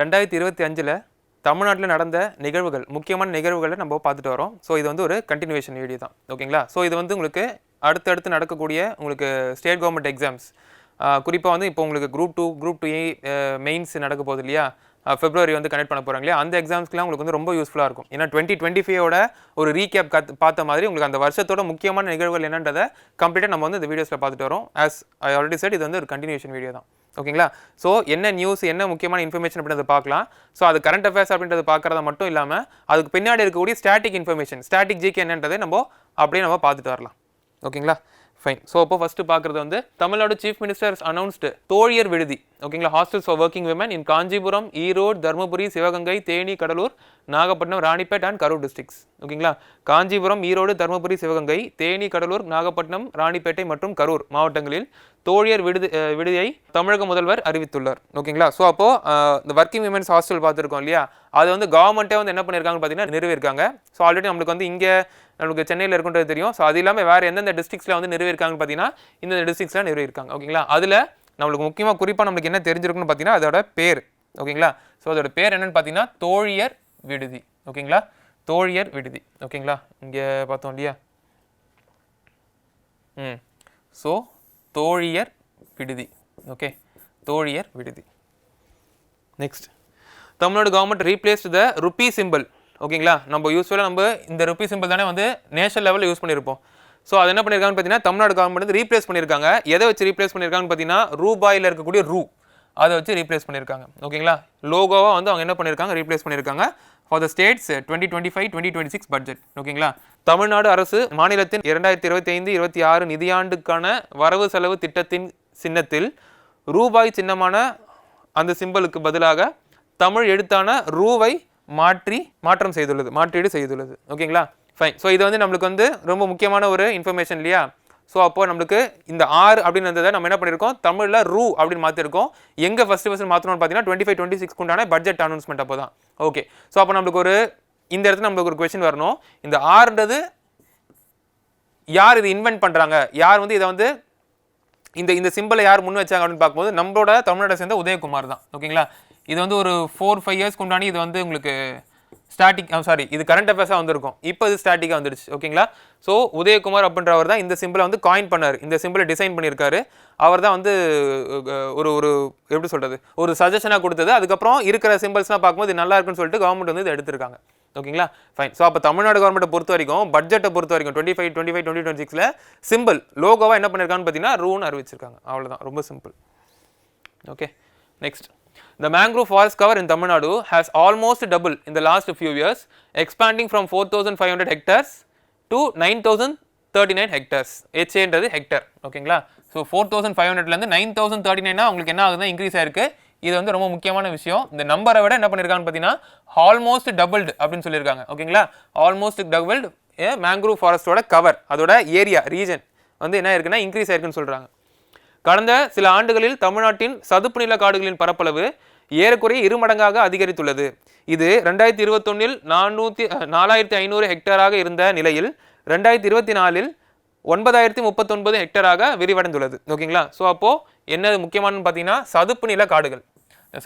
ரெண்டாயிரத்தி இருபத்தி அஞ்சில் தமிழ்நாட்டில் நடந்த நிகழ்வுகள் முக்கியமான நிகழ்வுகளை நம்ம பார்த்துட்டு வரோம். ஸோ இது வந்து ஒரு கண்டினியூவேஷன் வீடியோ தான். ஓகேங்களா ஸோ இது வந்து உங்களுக்கு அடுத்தடுத்து நடக்கக்கூடிய உங்களுக்கு ஸ்டேட் கவர்மெண்ட் எக்ஸாம்ஸ் குறிப்பாக வந்து இப்போ உங்களுக்கு group two group two A mains நடக்க போகுது இல்லையா? ஃபெப்ரவரி வந்து கனெக்ட் பண்ண போகிறாங்க இல்லையா? அந்த எக்ஸாம்ஸ்க்குலாம் உங்களுக்கு வந்து ரொம்ப யூஸ்ஃபுல்லாக இருக்கும். ஏன்னா டுவெண்ட்டி டுவெண்ட்டி ஃபைவோட ஒரு ரீகேப் கத் பார்த்த மாதிரி உங்களுக்கு அந்த வருஷத்தோட முக்கியமான நிகழ்வுகள் என்னன்றதை கம்ப்ளீட்டாக நம்ம வந்து இந்த வீடியோஸில் பார்த்துட்டு வரோம். ஆஸ் ஐ ஆல்ரெடி செட் இது வந்து ஒரு கண்டினியூஷன் வீடியோ தான். ஓகேங்களா? ஸோ என்ன நியூஸ் என்ன முக்கியமான இன்ஃபர்மேஷன் அப்படின்றத பார்க்கலாம். ஸோ அது கரண்ட் அஃபேர்ஸ் அப்படின்றது பார்க்குறத மட்டும் இல்லாமல் அதுக்கு பின்னாடி இருக்கக்கூடிய ஸ்டாட்டிக் இன்ஃபர்மேஷன் ஸ்டாட்டிக் ஜிகே என்னன்றதை நம்ம அப்படியே நம்ம பார்த்துட்டு வரலாம். ஓகேங்களா? ஃபைன் ஸோ அப்போ ஃபஸ்ட்டு பார்க்குறது வந்து தமிழ்நாடு சீஃப் மினிஸ்டர்ஸ் அனௌன்ஸ்டு தோழியர் விடுதி. ஓகேங்களா hostels for working women in Kanchipuram Erode Dharmapuri Sivaganga Theni Cuddalore Nagapattinam Ranipet and Karur districts ஓகேங்களா காஞ்சிபுரம் ஈரோடு தருமபுரி சிவகங்கை தேனி கடலூர் நாகப்பட்டினம் ராணிப்பேட்டை மற்றும் கரூர் மாவட்டங்களில் தோழியர் விடுதி விடுதியை தமிழக முதல்வர் அறிவித்துள்ளார். ஓகேங்களா ஸோ அப்போது இந்த ஒர்க்கிங் விமன்ஸ் ஹாஸ்டல் பார்த்துருக்கோம் இல்லையா? அது வந்து கவர்மெண்ட்டே வந்து என்ன பண்ணியிருக்காங்கன்னு பார்த்தீங்கன்னா நிறுவியிருக்காங்க. ஸோ ஆல்ரெடி நம்மளுக்கு வந்து இங்கே நம்மளுக்கு சென்னையில் இருக்குன்றது தெரியும். ஸோ அது இல்லாமல் வேறு எந்தெந்த டிஸ்ட்ரிக்ஸில் வந்து நிறுவியிருக்காங்கன்னு பார்த்தீங்கன்னா இந்த டிஸ்ட்ரிக்ஸில் நிறுவியிருக்காங்க ஓகேங்களா அதில் நம்மளுக்கு முக்கியமாக குறிப்பாக நம்மளுக்கு என்ன தெரிஞ்சிருக்குன்னு பார்த்தீங்கன்னா அதோட பேர். ஓகேங்களா ஸோ அதோட பேர் என்னென்னு பார்த்தீங்கன்னா தோழியர் விடுதி. ஓகேங்களா தோழியர் விடுதி. ஓகேங்களா இங்கே பார்த்தோம் இல்லையா? ம். ஸோ தோழியர் விடுதி. ஓகே தோழியர் விடுதி. Next Tamil Nadu government replaced the rupee simple ஓகேங்களா நம்ம யூஸ்வலாக நம்ம இந்த ருப்பி சிம்பிள் தானே வந்து நேஷனல் லெவலில் யூஸ் பண்ணியிருப்போம் ஸோ அது என்ன பண்ணியிருக்காங்கன்னு பார்த்தீங்கன்னா தமிழ்நாடு கவர்மெண்ட் வந்து ரீப்ளேஸ் பண்ணியிருக்காங்க எதை வச்சு ரீப்ளேஸ் பண்ணியிருக்காங்கன்னு பார்த்தீங்கன்னா ரூபாயில் இருக்கக்கூடிய ரூ. அதை வச்சு ரீப்ளேஸ் பண்ணியிருக்காங்க ஓகேங்களா லோகோவாக வந்து அவங்க என்ன பண்ணியிருக்காங்க ரீப்ளேஸ் பண்ணியிருக்காங்க for the states twenty twenty five twenty twenty six budget ஓகேங்களா தமிழ்நாடு அரசு மாநிலத்தின் இரண்டாயிரத்தி இருபத்தி ஐந்து இருபத்தி ஆறு நிதியாண்டுக்கான வரவு செலவு திட்டத்தின் சின்னத்தில் ரூபாய் சின்னமான அந்த சிம்பலுக்கு பதிலாக தமிழ் எழுத்தான ரூவை மாற்றி மாற்றம் செய்துள்ளது. மாற்றீடு செய்துள்ளது. ஓகேங்களா ஃபைன் ஸோ இது வந்து நம்மளுக்கு வந்து ரொம்ப முக்கியமான ஒரு இன்ஃபர்மேஷன் இல்லையா? ஸோ அப்போது நம்மளுக்கு இந்த ஆறு அப்படின்னு இருந்ததை நம்ம என்ன பண்ணியிருக்கோம் தமிழில் ரூ அப்படின்னு மாற்றிருக்கோம் எங்கே ஃபஸ்ட்டு ஃபஸ்ட்டு மாற்றணும்னு பார்த்தீங்கன்னா டுவெண்ட்டி ஃபைவ் டுவெண்ட்டி சிக்ஸ் உண்டான பட்ஜெட் அனௌன்ஸ்மெண்ட் அப்போ தான். ஓகே ஸோ அப்போ நம்மளுக்கு ஒரு இந்த இடத்துல நம்மளுக்கு ஒரு கொஸ்டின் வரணும். இந்த ஆறுன்றது யார் இது இன்வென்ட் பண்ணுறாங்க யார் வந்து இதை வந்து இந்த இந்த சிம்பிளை யார் முன் வச்சாங்க அப்படின்னு பார்க்கும்போது நம்மளோட தமிழ்நாட்டை சேர்ந்த உதயகுமார் தான். ஓகேங்களா இது வந்து ஒரு ஃபோர் ஃபைவ் இயர்ஸ்க்கு கொண்டாடி இது வந்து உங்களுக்கு ஸ்டாட்டிக் சாரி இது கரண்ட் அஃபேர்ஸாக வந்திருக்கும். இப்போ இது ஸ்டாட்டிக்காக வந்துடுச்சு ஓகேங்களா ஸோ உதயகுமார் அப்படின்றவர் தான் இந்த சிம்பிளை வந்து காயின் பண்ணார். இந்த சிம்பிளை டிசைன் பண்ணியிருக்காரு. அவர் தான் வந்து ஒரு ஒரு எப்படி சொல்கிறது ஒரு சஜஷனாக கொடுத்தது. அதுக்கப்புறம் இருக்கிற சிம்பிள்ஸ்லாம் பார்க்கும்போது இது நல்லா இருக்குன்னு சொல்லிட்டு கவர்மெண்ட் வந்து இது எடுத்திருக்காங்க. ஓகேங்களா ஃபைன் ஸோ அப்போ தமிழ்நாடு கவர்மெண்ட்டை பொறுத்த வரைக்கும் பட்ஜெட்டை பொறுத்த வரைக்கும் twenty five twenty five twenty twenty சிக்ஸில் சிம்பிள் லோகோவாக என்ன பண்ணியிருக்காங்கன்னு பார்த்தீங்கன்னா ரூன்னு அறிவிச்சிருக்காங்க. அவ்வளோதான் ரொம்ப simple okay next the mangrove forest cover in tamil nadu has almost doubled in the last few years expanding from 4500 hectares to 9039 hectares. HA ன்றது ஹெக்டர் ஓகேங்களா ஸோ ஃபோர் தௌசண்ட் ஃபைவ் ஹண்ட்ரட்லேருந்து நைன் தௌசண்ட் தேர்ட்டி நைனா உங்களுக்கு என்ன ஆகுதுன்னா increase ஆயிருக்கு. இது வந்து ரொம்ப முக்கியமான விஷயம். இந்த நம்பரை விட என்ன பண்ணியிருக்காங்கன்னு பார்த்தீங்கன்னா ஆல்மோஸ்ட் டபுள்டு அப்படின்னு சொல்லியிருக்காங்க. ஓகேங்களா ஆல்மோஸ்ட் டபுள்டு மேங்க்ரூவ் ஃபாரஸ்டோட கவர் அதோட ஏரியா ரீஜன் வந்து என்ன இருக்குன்னா இன்க்ரீஸ் ஆயிருக்குன்னு சொல்கிறாங்க கடந்த சில ஆண்டுகளில் தமிழ்நாட்டின் சதுப்பு நில காடுகளின் பரப்பளவு ஏறக்குறைய இரு மடங்காக அதிகரித்துள்ளது. இது ரெண்டாயிரத்தி இருபத்தொன்னில் நானூற்றி நாலாயிரத்தி ஐநூறு ஹெக்டராக இருந்த நிலையில் ரெண்டாயிரத்தி இருபத்தி நாலில் ஒன்பதாயிரத்தி முப்பத்தொன்பது ஹெக்டராக விரிவடைந்துள்ளது. ஓகேங்களா? ஸோ அப்போது என்ன முக்கியமானு பார்த்தீங்கன்னா சதுப்பு நில காடுகள்.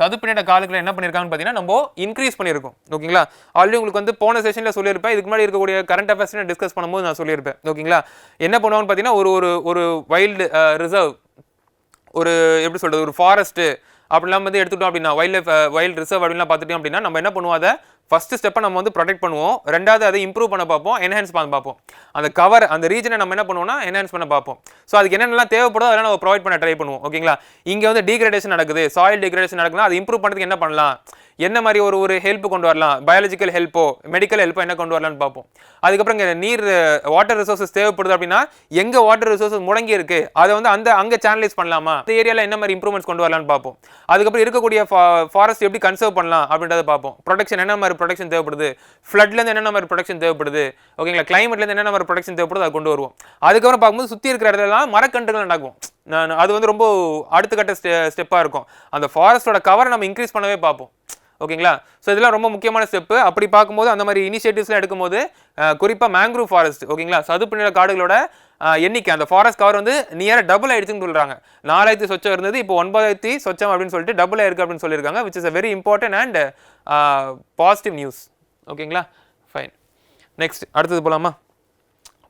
சதுப்பு நில காடுகளை என்ன பண்ணியிருக்காங்கன்னு பார்த்தீங்கன்னா நம்ம இன்க்ரீஸ் பண்ணியிருக்கோம். ஓகேங்களா? ஆல்ரெடி உங்களுக்கு வந்து போன செஷனில் சொல்லியிருப்பேன். இதுக்கு முன்னாடி இருக்கக்கூடிய கரண்ட் அஃபேர்ஸ் டிஸ்கஸ் பண்ணும்போது நான் சொல்லியிருப்பேன். ஓகேங்களா? என்ன பண்ணுவாங்கன்னு பார்த்தீங்கன்னா ஒரு ஒரு ஒரு வைல்டு ரிசர்வ் ஒரு எப்படி சொல்கிறது ஒரு ஃபாரஸ்ட்டு அப்படிலாம் வந்து எடுத்துட்டோம் அப்படின்னா வைல்ட் லைஃப் வைல்ட் ரிசர்வ் அப்படின்லாம் பார்த்துட்டோம் அப்படின்னா நம்ம என்ன பண்ணுவோம்? அதை ஃபஸ்ட்டு ஸ்டெப்பை நம்ம வந்து ப்ரொடெக்ட் பண்ணுவோம். ரெண்டாவது அதை இம்ப்ரூவ் பண்ண பார்ப்போம். என்ஹான்ஸ் பண்ண பார்ப்போம். அந்த கவர் அந்த ரீஜனை நம்ம என்ன பண்ணுவோம்னா என்ஹான்ஸ் பண்ண பார்ப்போம். ஸோ அதுக்கு என்னென்னலாம் தேவைப்படுதோ அதெல்லாம் நம்ம ப்ரொவைட் பண்ண ட்ரை பண்ணுவோம். ஓகேங்களா இங்கே வந்து டிகிரேடேஷன் நடக்குது. சாயில் டிகிரேடேஷன் நடக்குதுன்னா அது இம்ப்ரூவ் பண்ணுறதுக்கு என்ன பண்ணலாம்? என்ன மாதிரி ஒரு ஒரு ஹெல்ப் கொண்டு வரலாம்? பயாலஜிக்கல் ஹெல்ப்போ மெடிக்கல் ஹெல்ப்போ என்ன கொண்டு வரலாம்னு பார்ப்போம். அதுக்கப்புறம் இங்கே நீர் வாட்டர் ரிசோர்ஸஸ் தேவைப்படுது அப்படின்னா எங்கே வாட்டர் ரிசோர்ஸஸ் முடங்கி இருக்கு? அதை வந்து அந்த அங்கே சேனலைஸ் பண்ணலாமா? அந்த ஏரியாவில் என்ன மாதிரி இம்ப்ரூவ்மெண்ட்ஸ் கொண்டு வரலாம்னு பார்ப்போம். அதுக்கப்புறம் இருக்கக்கூடிய ஃபாரஸ்ட் எப்படி கன்சர்வ் பண்ணலாம் அப்படின்றத பார்ப்போம். ப்ரொடெக்ஷன் என்ன மாதிரி ப்ரொடக்ஷன் தேவைப்படுது? ஃப்ளட்லேருந்து என்னென்ன மாதிரி ப்ரொடெக்ஷன் தேவைப்படுது? ஓகேங்களா கிளைமேட்லேருந்து என்னென்ன மாதிரி ப்ரொடக்ஷன் தேவைப்படுது அதை கொண்டு வருவோம். அதுக்கப்புறம் பார்க்கும்போது சுற்றி இருக்கிற இடத்துலலாம் மரக்கன்றுகள் நடக்கும். நான் அது வந்து ரொம்ப அடுத்த கட்ட ஸ்டெ ஸ்டெப்பாக இருக்கும். அந்த ஃபாரஸ்ட்டோட கவரை நம்ம இன்க்ரீஸ் பண்ணவே பார்ப்போம். ஓகேங்களா? ஸோ இதெல்லாம் ரொம்ப முக்கியமான ஸ்டெப்பு அப்படி பார்க்கும்போது அந்த மாதிரி இனிஷியேட்டிவ்ஸ்லாம் எடுக்கும்போது குறிப்பாக மேங்க்ரூவ் ஃபாரஸ்ட் ஓகேங்களா? சதுப்பு நில காடுகளோட எண்ணிக்கை. அந்த ஃபாரஸ்ட் கவர் வந்து நியராக டபுள் ஆயிடுச்சுன்னு சொல்கிறாங்க நாலாயிரத்தி சொச்சம் இருந்தது இப்போ ஒன்பதாயிரத்தி சொச்சம் அப்படின்னு சொல்லிட்டு டபுள் ஆயிருக்கு அப்படின்னு சொல்லியிருக்காங்க which is a very important and positive news ஓகேங்களா? ஃபைன் நெக்ஸ்ட் அடுத்தது போகலாமா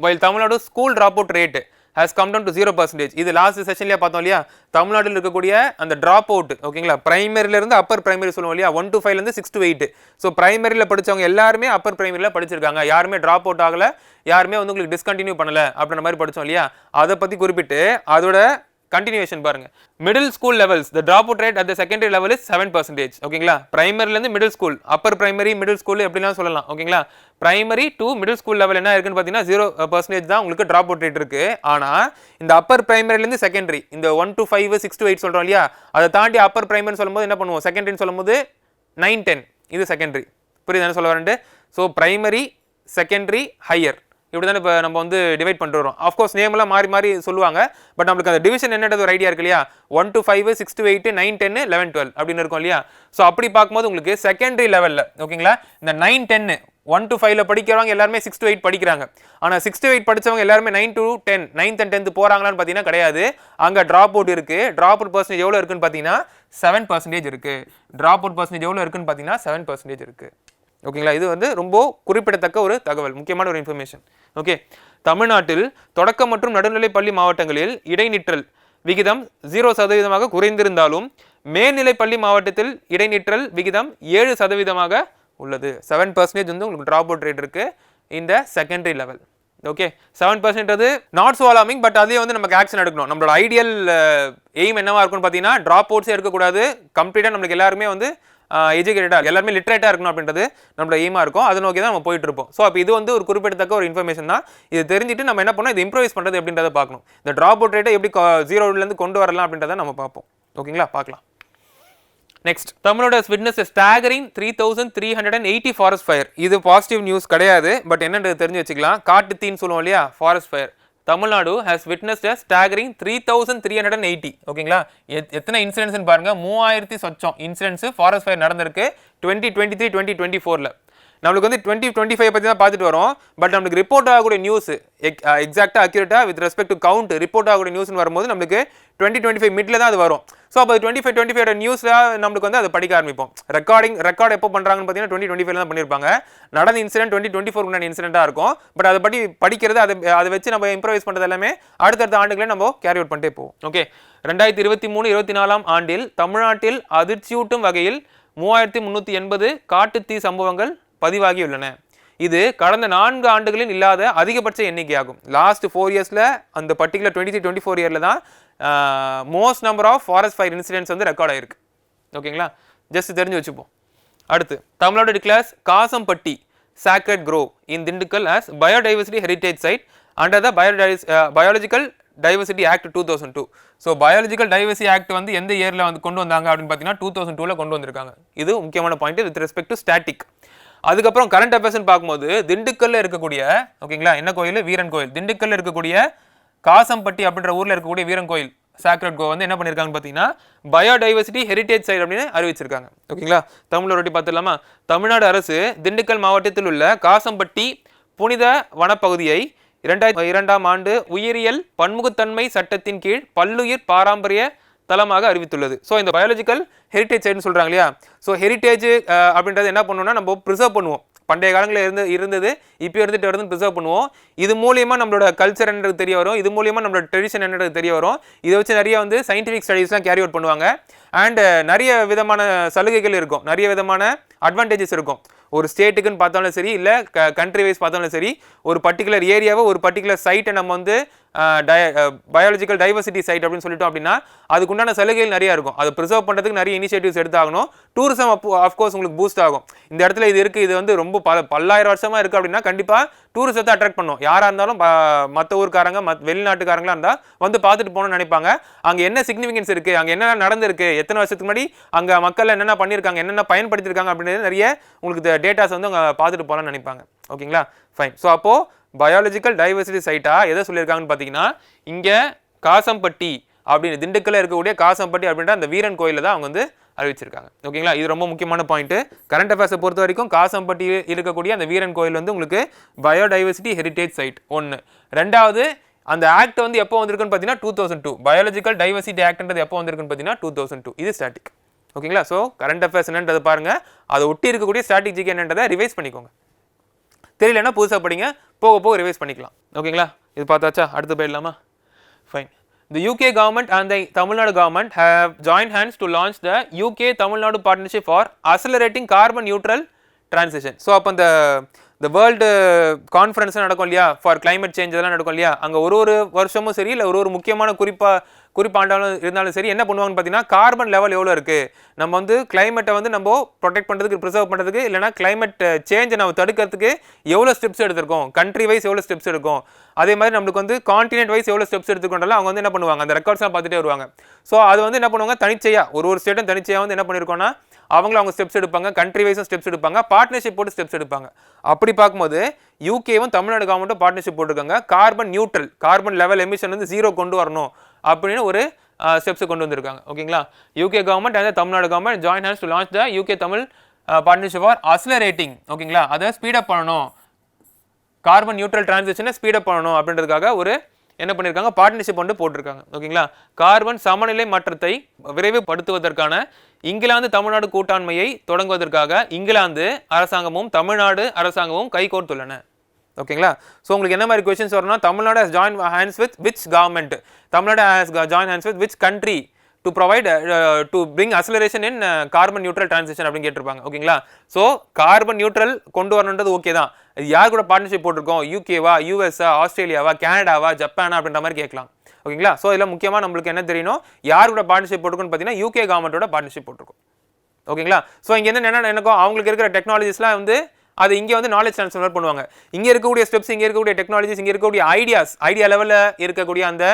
while Tamil Nadu school dropout rate has come down to zero percentage இது லாஸ்ட் செஷன்லேயே பார்த்தோம் இல்லையா? தமிழ்நாட்டில் இருக்கக்கூடிய அந்த ட்ராப் அவுட் ஓகேங்களா பிரைமரியிலேருந்து அப்பர் பிரைமரி சொல்லுவோம் இல்லையா? ஒன் டு ஃபைவ்லேருந்து சிக்ஸ் டு எயிட் ஸோ பிரைமரியில் படிச்சவங்க எல்லாருமே அப்பர் பிரைமரியில் படிச்சிருக்காங்க. யாருமே ட்ராப் அவுட் ஆகலை. யாருமே வந்து உங்களுக்கு டிஸ்கண்டினியூ பண்ணல அப்படின்ற மாதிரி படிச்சோம் இல்லையா? அதை பற்றி குறிப்பிட்டு அதோட கண்டினியூஷன் பாருங்க. Middle school levels the dropout rate at the secondary level is seven percentage ஓகேங்களா பிரைமரிலேருந்து middle school upper primary middle school எப்படிலாம் சொல்லலாம். ஓகேங்களா primary to middle school level என்ன இருக்குன்னு பார்த்தீங்கன்னா ஜீரோ பர்சன்டேஜ் uh, தான் உங்களுக்கு ட்ராப் அவுட் ரேட் இருக்கு. ஆனால் இந்த அப்பர் பிரைமரிலேருந்து செகண்டரி இந்த one to five six to eight சொல்கிறோம் இல்லையா? அதை தாண்டி அப்பர் பிரைமரி சொல்லும்போது என்ன பண்ணுவோம்? செகண்டரின்னு சொல்லும்போது நைன் டென் இது செகண்டரி புரியுது என்ன சொல்ல வரேன்ட்டு? ஸோ பிரைமரி செகண்டரி ஹையர் இப்படி தானே இப்போ நம்ம வந்து டிவைட் பண்ணிட்டு வரோம் ஆஃப்கோர்ஸ் நேம்லாம் மாறி மாறி சொல்லுவாங்க. பட் நம்மளுக்கு அந்த டிவிஷன் என்னன்றது ஒரு ஐடியா இருக்கு இல்லையா? One to five six to eight nine ten eleven twelve அப்படின்னு இருக்கும் இல்லையா? ஸோ அப்படி பார்க்கும்போது உங்களுக்கு செகண்டரி லெவலில் ஓகேங்களா இந்த நைன் டென்னு ஒன் டு ஃபைவ்ல படிக்கிறவங்க எல்லாருமே சிக்ஸ் டு எயிட் படிக்கிறாங்க. ஆனால் சிக்ஸ் டு எயிட் படிச்சவங்க எல்லாருமே nine to ten ninth and tenth போகிறாங்களான்னு பார்த்தீங்கன்னா கிடையாது. அங்கே ட்ராப் அவுட் இருக்குது ட்ராப் அவுட் பர்சன்டேஜ் எவ்வளோ இருக்குன்னு பார்த்தீங்கன்னா செவன் பர்சன்டேஜ் இருக்குது ட்ராப் அவுட் பர்சன்டேஜ் எவ்வளோ இருக்குன்னு பார்த்தீங்கன்னா செவன் பர்சன்டேஜ் இருக்குது ஓகேங்களா? இது வந்து ரொம்ப குறிப்பிடத்தக்க ஒரு தகவல் முக்கியமான ஒரு இன்ஃபர்மேஷன் ஓகே. தமிழ்நாட்டில் தொடக்க மற்றும் நடுநிலை பள்ளி மாவட்டங்களில் இடைநிற்றல் விகிதம் ஜீரோ சதவீதமாக குறைந்திருந்தாலும் மேல்நிலை பள்ளி மாவட்டத்தில் இடைநிற்றல் விகிதம் ஏழு சதவீதமாக உள்ளது. செவன் பர்சன்டேஜ் வந்து உங்களுக்கு ட்ராப் அவுட் ரேட் இருக்குது இந்த secondary level okay. Seven percent அது நாட் ஸோ அலாமிங் பட் அதே வந்து நமக்கு ஆக்ஷன் எடுக்கணும். நம்மளோட ஐடியல் எய்ம் என்னவா இருக்கும்னு பார்த்தீங்கன்னா ட்ராப் அவுட்ஸே இருக்கக்கூடாது கம்ப்ளீட்டாக நம்மளுக்கு எல்லாருமே வந்து எஜுகேட்டடாக எல்லாருமே லிட்ரேட்டாக இருக்கணும் அப்படின்றது நம்மளோட எய்மாக இருக்கும். அதை நோக்கி தான் நம்ம போயிட்டு இருப்போம். ஸோ அப்போ இது வந்து ஒரு குறிப்பிடத்தக்க ஒரு இன்ஃபர்மேஷன் தான். இது தெரிஞ்சுட்டு நம்ம என்ன பண்ணோம் இது இம்ப்ரூவைஸ் பண்ணுறது அப்படின்றத பார்க்கணும். இந்த ட்ராப் அவுட் ரேட்டை எப்படி ஜீரோலேருந்து கொண்டு வரலாம் அப்படின்றத நம்ம பார்ப்போம். ஓகேங்களா பார்க்கலாம். நெக்ஸ்ட் தமிழோட witness staggering three thousand three hundred and eighty forest fire இது பாசிட்டிவ் நியூஸ் கிடையாது. பட் என்னன்றது தெரிஞ்சு வச்சுக்கலாம். காட்டு தீன்னு சொல்லுவோம் இல்லையா? Forest fire Tamil Nadu has witnessed a staggering three thousand three hundred and eighty ஓகேங்களா எத்- எத்தனை இன்சிடென்ட்ஸ்னு பாருங்க. மூவாயிரத்தி சொச்சம் இன்சிடென்ட்ஸ் ஃபாரஸ்ட் ஃபயர் நடந்திருக்கு twenty twenty three twenty twenty ஃபோரில் நம்மளுக்கு வந்து டுவெண்ட்டி டுவெண்ட்டி ஃபைவ் பற்றி தான் பார்த்துட்டு வரோம். பட் நம்மளுக்கு ரிப்போர்ட் ஆகக்கூடிய நியூஸ் எக்ஸாக்டாக அக்யூரேட்டாக with respect to count report ஆகக்கூடிய நியூஸ்னு வரும்போது நம்மளுக்கு டுவெண்ட்டி டுவெண்ட்டி ஃபைவ் மிட்ல தான் அது வரும். ஸோ அப்போ டுவெண்ட்டி ஃபைவ் டுவெண்ட்டி ஃபைவ் நியூஸில் நம்மளுக்கு வந்து அதை படிக்க ஆரம்பிப்போம். ரெக்கார்டிங் ரெக்கார்ட் எப்போ பண்ணுறாங்கன்னு பார்த்தீங்கன்னா டுவெண்ட்டி டுவெண்ட்டி ஃபைவ்ல தான் பண்ணியிருப்பாங்க. நடந்த இன்சிடென்ட் டுவெண்ட்டி டுவெண்ட்டி ஃபோர் முன்னாடி இன்சிடென்ட்டாக இருக்கும். பட் அதை பற்றி படிக்கிறது அதை அதை வச்சு நம்ம இம்ப்ரவைஸ் பண்ணுறது எல்லாமே அடுத்தடுத்த ஆண்டுகளே நம்ம கேரி அவுட் பண்ணிட்டே போவோம். ஓகே ரெண்டாயிரத்தி இருபத்தி மூணு இருபத்தி நாலாம் ஆண்டில் தமிழ்நாட்டில் அதிர்ச்சியூட்டும் வகையில் மூவாயிரத்தி முந்நூற்றி எண்பது காட்டுத்தீ சம்பவங்கள் பதிவாகியுள்ளன இது கடந்த நான்கு ஆண்டுகளில் இல்லாத அதிகபட்ச எண்ணிக்கையாகும். லாஸ்ட் ஃபோர் இயர்ஸில் அந்த particular twenty three twenty four இயரில் தான் most number of forest fire incidents வந்து ரெக்கார்ட் ஆகிருக்கு ஓகேங்களா ஜஸ்ட் தெரிஞ்சு வச்சுப்போம். அடுத்து Tamil Nadu declares Kasampatti sacred grove in Dindigul as biodiversity heritage site under the biodi biological diversity act two thousand two so biological diversity act வந்து எந்த இயரில் வந்து கொண்டு வந்தாங்க அப்படின்னு பார்த்தீங்கன்னா டூ தௌசண்ட் டூவில் கொண்டு வந்திருக்காங்க. இது முக்கியமான point with respect to static அதுக்கப்புறம் கரண்ட் அஃபேர்ஸ்னு பார்க்கும்போது திண்டுக்கல்ல இருக்கக்கூடிய ஓகேங்களா என்ன கோயில்? வீரன் கோயில். திண்டுக்கல்ல இருக்கக்கூடிய காசம்பட்டி அப்படின்ற ஊரில் இருக்கக்கூடிய வீரன் கோயில் சாக்ரட் கோ வந்து என்ன பண்ணியிருக்காங்கன்னு பார்த்தீங்கன்னா பயோடைவர்சிட்டி ஹெரிட்டேஜ் சைட் அப்படின்னு அறிவிச்சிருக்காங்க. ஓகேங்களா? தமிழ் ரொட்டி பார்த்துடலாமா? தமிழ்நாடு அரசு திண்டுக்கல் மாவட்டத்தில் உள்ள காசம்பட்டி புனித வனப்பகுதியை இரண்டாயிரத்தி இரண்டாம் ஆண்டு உயிரியல் பன்முகத்தன்மை சட்டத்தின் கீழ் பல்லுயிர் பாரம்பரிய தளமாக அறிவித்துள்ளது. ஸோ இந்த பயாலஜிக்கல் ஹெரிட்டேஜ் சைட்னு சொல்கிறாங்க இல்லையா? ஸோ ஹெரிட்டேஜ் அப்படின்றது என்ன பண்ணுவோம்னா நம்ம ப்ரிசர்வ் பண்ணுவோம். பண்டைய காலங்களில் இருந்து இருந்தது இப்போ இருந்துட்டு வருதுன்னு ப்ரிசர்வ் பண்ணுவோம். இது மூலியமாக நம்மளோட கல்ச்சர் என்னது தெரிய வரும். இது மூலியமாக நம்மளோட ட்ரெடிஷன் என்னது தெரிய வரும். இதை வச்சு நிறைய வந்து சயின்டிஃபிக் ஸ்டடீஸ்லாம் கேரி அவுட் பண்ணுவாங்க. அண்ட் நிறைய விதமான சலுகைகள் இருக்கும். நிறைய விதமான அட்வான்டேஜஸ் இருக்கும். ஒரு ஸ்டேட்டுக்குன்னு பார்த்தாலும் சரி இல்லை க கண்ட்ரி வைஸ் பார்த்தாலும் சரி ஒரு பர்டிகுலர் ஏரியாவை ஒரு பர்டிகுலர் சைட்டை நம்ம வந்து டய பயாலஜிக்கல் டைவர்சிட்டி சைட் அப்படின்னு சொல்லிட்டோம் அப்படின்னா அதுக்குண்டான சலுகைகள் நிறைய இருக்கும். அதை ப்ரிசர்வ் பண்ணுறதுக்கு நிறைய இனிஷியேட்டிவ்ஸ் எடுத்தாகணும். டூரிசம் ஆஃப்கோர்ஸ் உங்களுக்கு பூஸ்ட் ஆகும். இந்த இடத்துல இது இருக்குது இது வந்து ரொம்ப பல பல்லாயிரம் வருஷமாக இருக்குது அப்படின்னா கண்டிப்பாக டூரிசத்தை அட்ராக்ட் பண்ணும். யாராக இருந்தாலும் மற்ற ஊருக்காரங்க மத் வெளிநாட்டுக்காரங்களாக இருந்தால் வந்து பார்த்துட்டு போகணும்னு நினைப்பாங்க. அங்கே என்ன சிக்னிஃபிகன்ஸ் இருக்குது அங்கே என்னென்ன நடந்திருக்கு? எத்தனை வருஷத்துக்கு முன்னாடி அங்கே மக்கள் என்னென்ன பண்ணியிருக்காங்க? என்னென்ன பயன்படுத்தியிருக்காங்க அப்படின்றது நிறைய உங்களுக்கு டேட்டாஸ் வந்து அங்கே பார்த்துட்டு போகலாம்னு நினைப்பாங்க. ஓகேங்களா? ஃபைன் ஸோ அப்போது பயாலஜிக்கல் டைவர்சிட்டி சைட்டாக எதை சொல்லியிருக்காங்கன்னு பார்த்தீங்கன்னா இங்கே காசம்பட்டி அப்படின்னு திண்டுக்கல்ல இருக்கக்கூடிய காசம்பட்டி அப்படின்ற அந்த வீரன் கோயிலில் தான் அவங்க வந்து அறிவிச்சிருக்காங்க. ஓகேங்களா? இது ரொம்ப முக்கியமான பாயிண்ட்டு கரண்ட் அஃபேர்ஸை பொறுத்த வரைக்கும் காசம்பட்டி இருக்கக்கூடிய அந்த வீரன் கோயில் வந்து உங்களுக்கு பயோடைவர்சிட்டி ஹெரிட்டேஜ் சைட் ஒன்று ரெண்டாவது அந்த ஆக்ட் வந்து எப்போ வந்திருக்குன்னு பார்த்தீங்கன்னா two thousand two biological diversity ஆக்ட்ன்றது எப்போ வந்திருக்குன்னு பார்த்தீங்கன்னா டூ தௌசண்ட் டூ இது ஸ்டாட்டிக் ஓகேங்களா? ஸோ கரண்ட் அஃபேர்ஸ் என்னன்றது பாருங்கள் அதை ஒட்டி இருக்கக்கூடிய ஸ்டாட்டிக் ஜிகே என்னன்றதை ரிவைஸ் பண்ணிக்கோங்க. தெரியலன்னா புதுசாக படிங்க. போக போக ரிவைஸ் பண்ணிக்கலாம். ஓகேங்களா இது பார்த்தாச்சா? அடுத்து போயிடலாமா? Fine The UK government and the Tamil Nadu government have joined hands to launch the UK Tamil Nadu partnership for accelerating carbon neutral transition. So அப்போ அந்த இந்த வேர்ல்டு கான்ஃபரன்ஸ் நடக்கும் இல்லையா? ஃபார் கிளைமேட் சேஞ்ச் இதெல்லாம் நடக்கும் இல்லையா? அங்கே ஒரு ஒரு வருஷமும் சரி இல்லை ஒரு ஒரு முக்கியமான குறிப்பாக குறிப்பாண்டாலும் இருந்தாலும் சரி என்ன பண்ணுவாங்கன்னு பார்த்தீங்கன்னா கார்பன் லெவல் எவ்வளோ இருக்குது நம்ம வந்து கிளைமேட்டை வந்து நம்ம ப்ரொடெக்ட் பண்ணுறதுக்கு ப்ரிசர்வ் பண்ணுறதுக்கு இல்லைனா கிளைமேட் சேஞ்சை நம்ம தடுக்கிறதுக்கு எவ்வளோ ஸ்டெப்ஸ் எடுத்திருக்கோம்? கண்ட்ரி வைஸ் எவ்வளோ ஸ்டெப்ஸ் எடுக்கும்? அதே மாதிரி நம்மளுக்கு வந்து கான்டினென்ட் வைஸ் எவ்வளோ ஸ்டெப்ஸ் எடுத்துக்கொண்டாலும் அவங்க வந்து என்ன பண்ணுவாங்க? அந்த ரெக்கார்ட்ஸ்லாம் பார்த்துட்டே வருவாங்க. ஸோ அது வந்து என்ன பண்ணுவாங்க? தனிச்சையாக ஒரு ஒரு ஸ்டேட்டும் தனிச்சையாக வந்து என்ன பண்ணியிருக்கோம்னா அவங்களும் அவங்க ஸ்டெப்ஸ் எடுப்பாங்க கண்ட்ரி வைஸும் ஸ்டெப்ஸ் எடுப்பாங்க பார்ட்னர்ஷிப் போட்டு ஸ்டெப்ஸ் எடுப்பாங்க. அப்படி பார்க்கும்போது யூகேவும் தமிழ்நாடு கவர்மெண்ட்டும் பார்ட்னர்ஷிப் போட்டிருக்காங்க. Carbon neutral carbon level emission வந்து ஜீரோ கொண்டு வரணும் அப்படின்னு ஒரு ஸ்டெப்ஸ் கொண்டு வந்திருக்காங்க. ஓகேங்களா? UK government and Tamil Nadu government join hands to launch the UK Tamil partnership for accelerating ஓகேங்களா? அதை ஸ்பீடப் பண்ணணும். கார்பன் நியூட்ரல் டிரான்சிஷனை ஸ்பீடப் பண்ணணும் அப்படின்றதுக்காக ஒரு என்ன பண்ணியிருக்காங்க பார்ட்னர்ஷிப் வந்து போட்டிருக்காங்க. ஓகேங்களா? கார்பன் சமநிலை மாற்றத்தை விரைவுபடுத்துவதற்கான இங்கிலாந்து தமிழ்நாடு கூட்டாண்மையை தொடங்குவதற்காக இங்கிலாந்து அரசாங்கமும் தமிழ்நாடு அரசாங்கமும் கைகோர்த்துள்ளன. ஓகேங்களா? ஸோ உங்களுக்கு என்ன மாதிரி கொஸ்டின்ஸ் வரணும்னா Tamil Nadu has join hands with which government Tamil Nadu has join hands with which country to provide to bring acceleration in carbon neutral transition அப்படின்னு கேட்டிருப்பாங்க. ஓகேங்களா ஸோ கார்பன் நியூட்ரல் கொண்டு வரணுன்றது ஓகே தான். இது யார் கூட பார்ட்னர்ஷிப் போட்டிருக்கோம்? யூகேவா யூஎஸ்ஆ ஆஸ்திரேலியாவா கனடாவா ஜப்பானா அப்படின்ற மாதிரி கேட்கலாம். ஓகேங்களா ஸோ இதில் முக்கியமாக நம்மளுக்கு என்ன தெரியணும்? யார் கூட பார்ட்னர்ஷிப் போட்டிருக்கோன்னு பார்த்தீங்கன்னா யூகே கவர்மெண்ட்டோட பார்ட்னர்ஷிப் போட்டிருக்கோம். ஓகேங்களா ஸோ இங்கே என்ன என்ன எனக்கும் அவங்களுக்கு இருக்கிற டெக்னாலஜிஸ்லாம் வந்து அது இங்கே வந்து நாலேஜ் ட்ரான்ஸ்ஃபர் பண்ணுவாங்க. இங்கே இருக்கக்கூடிய ஸ்டெப்ஸ் இங்கே இருக்கக்கூடிய டெக்னாலஜிஸ் இங்கே இருக்கக்கூடிய ஐடியாஸ் ஐடியா லெவலில் இருக்கக்கூடிய அந்த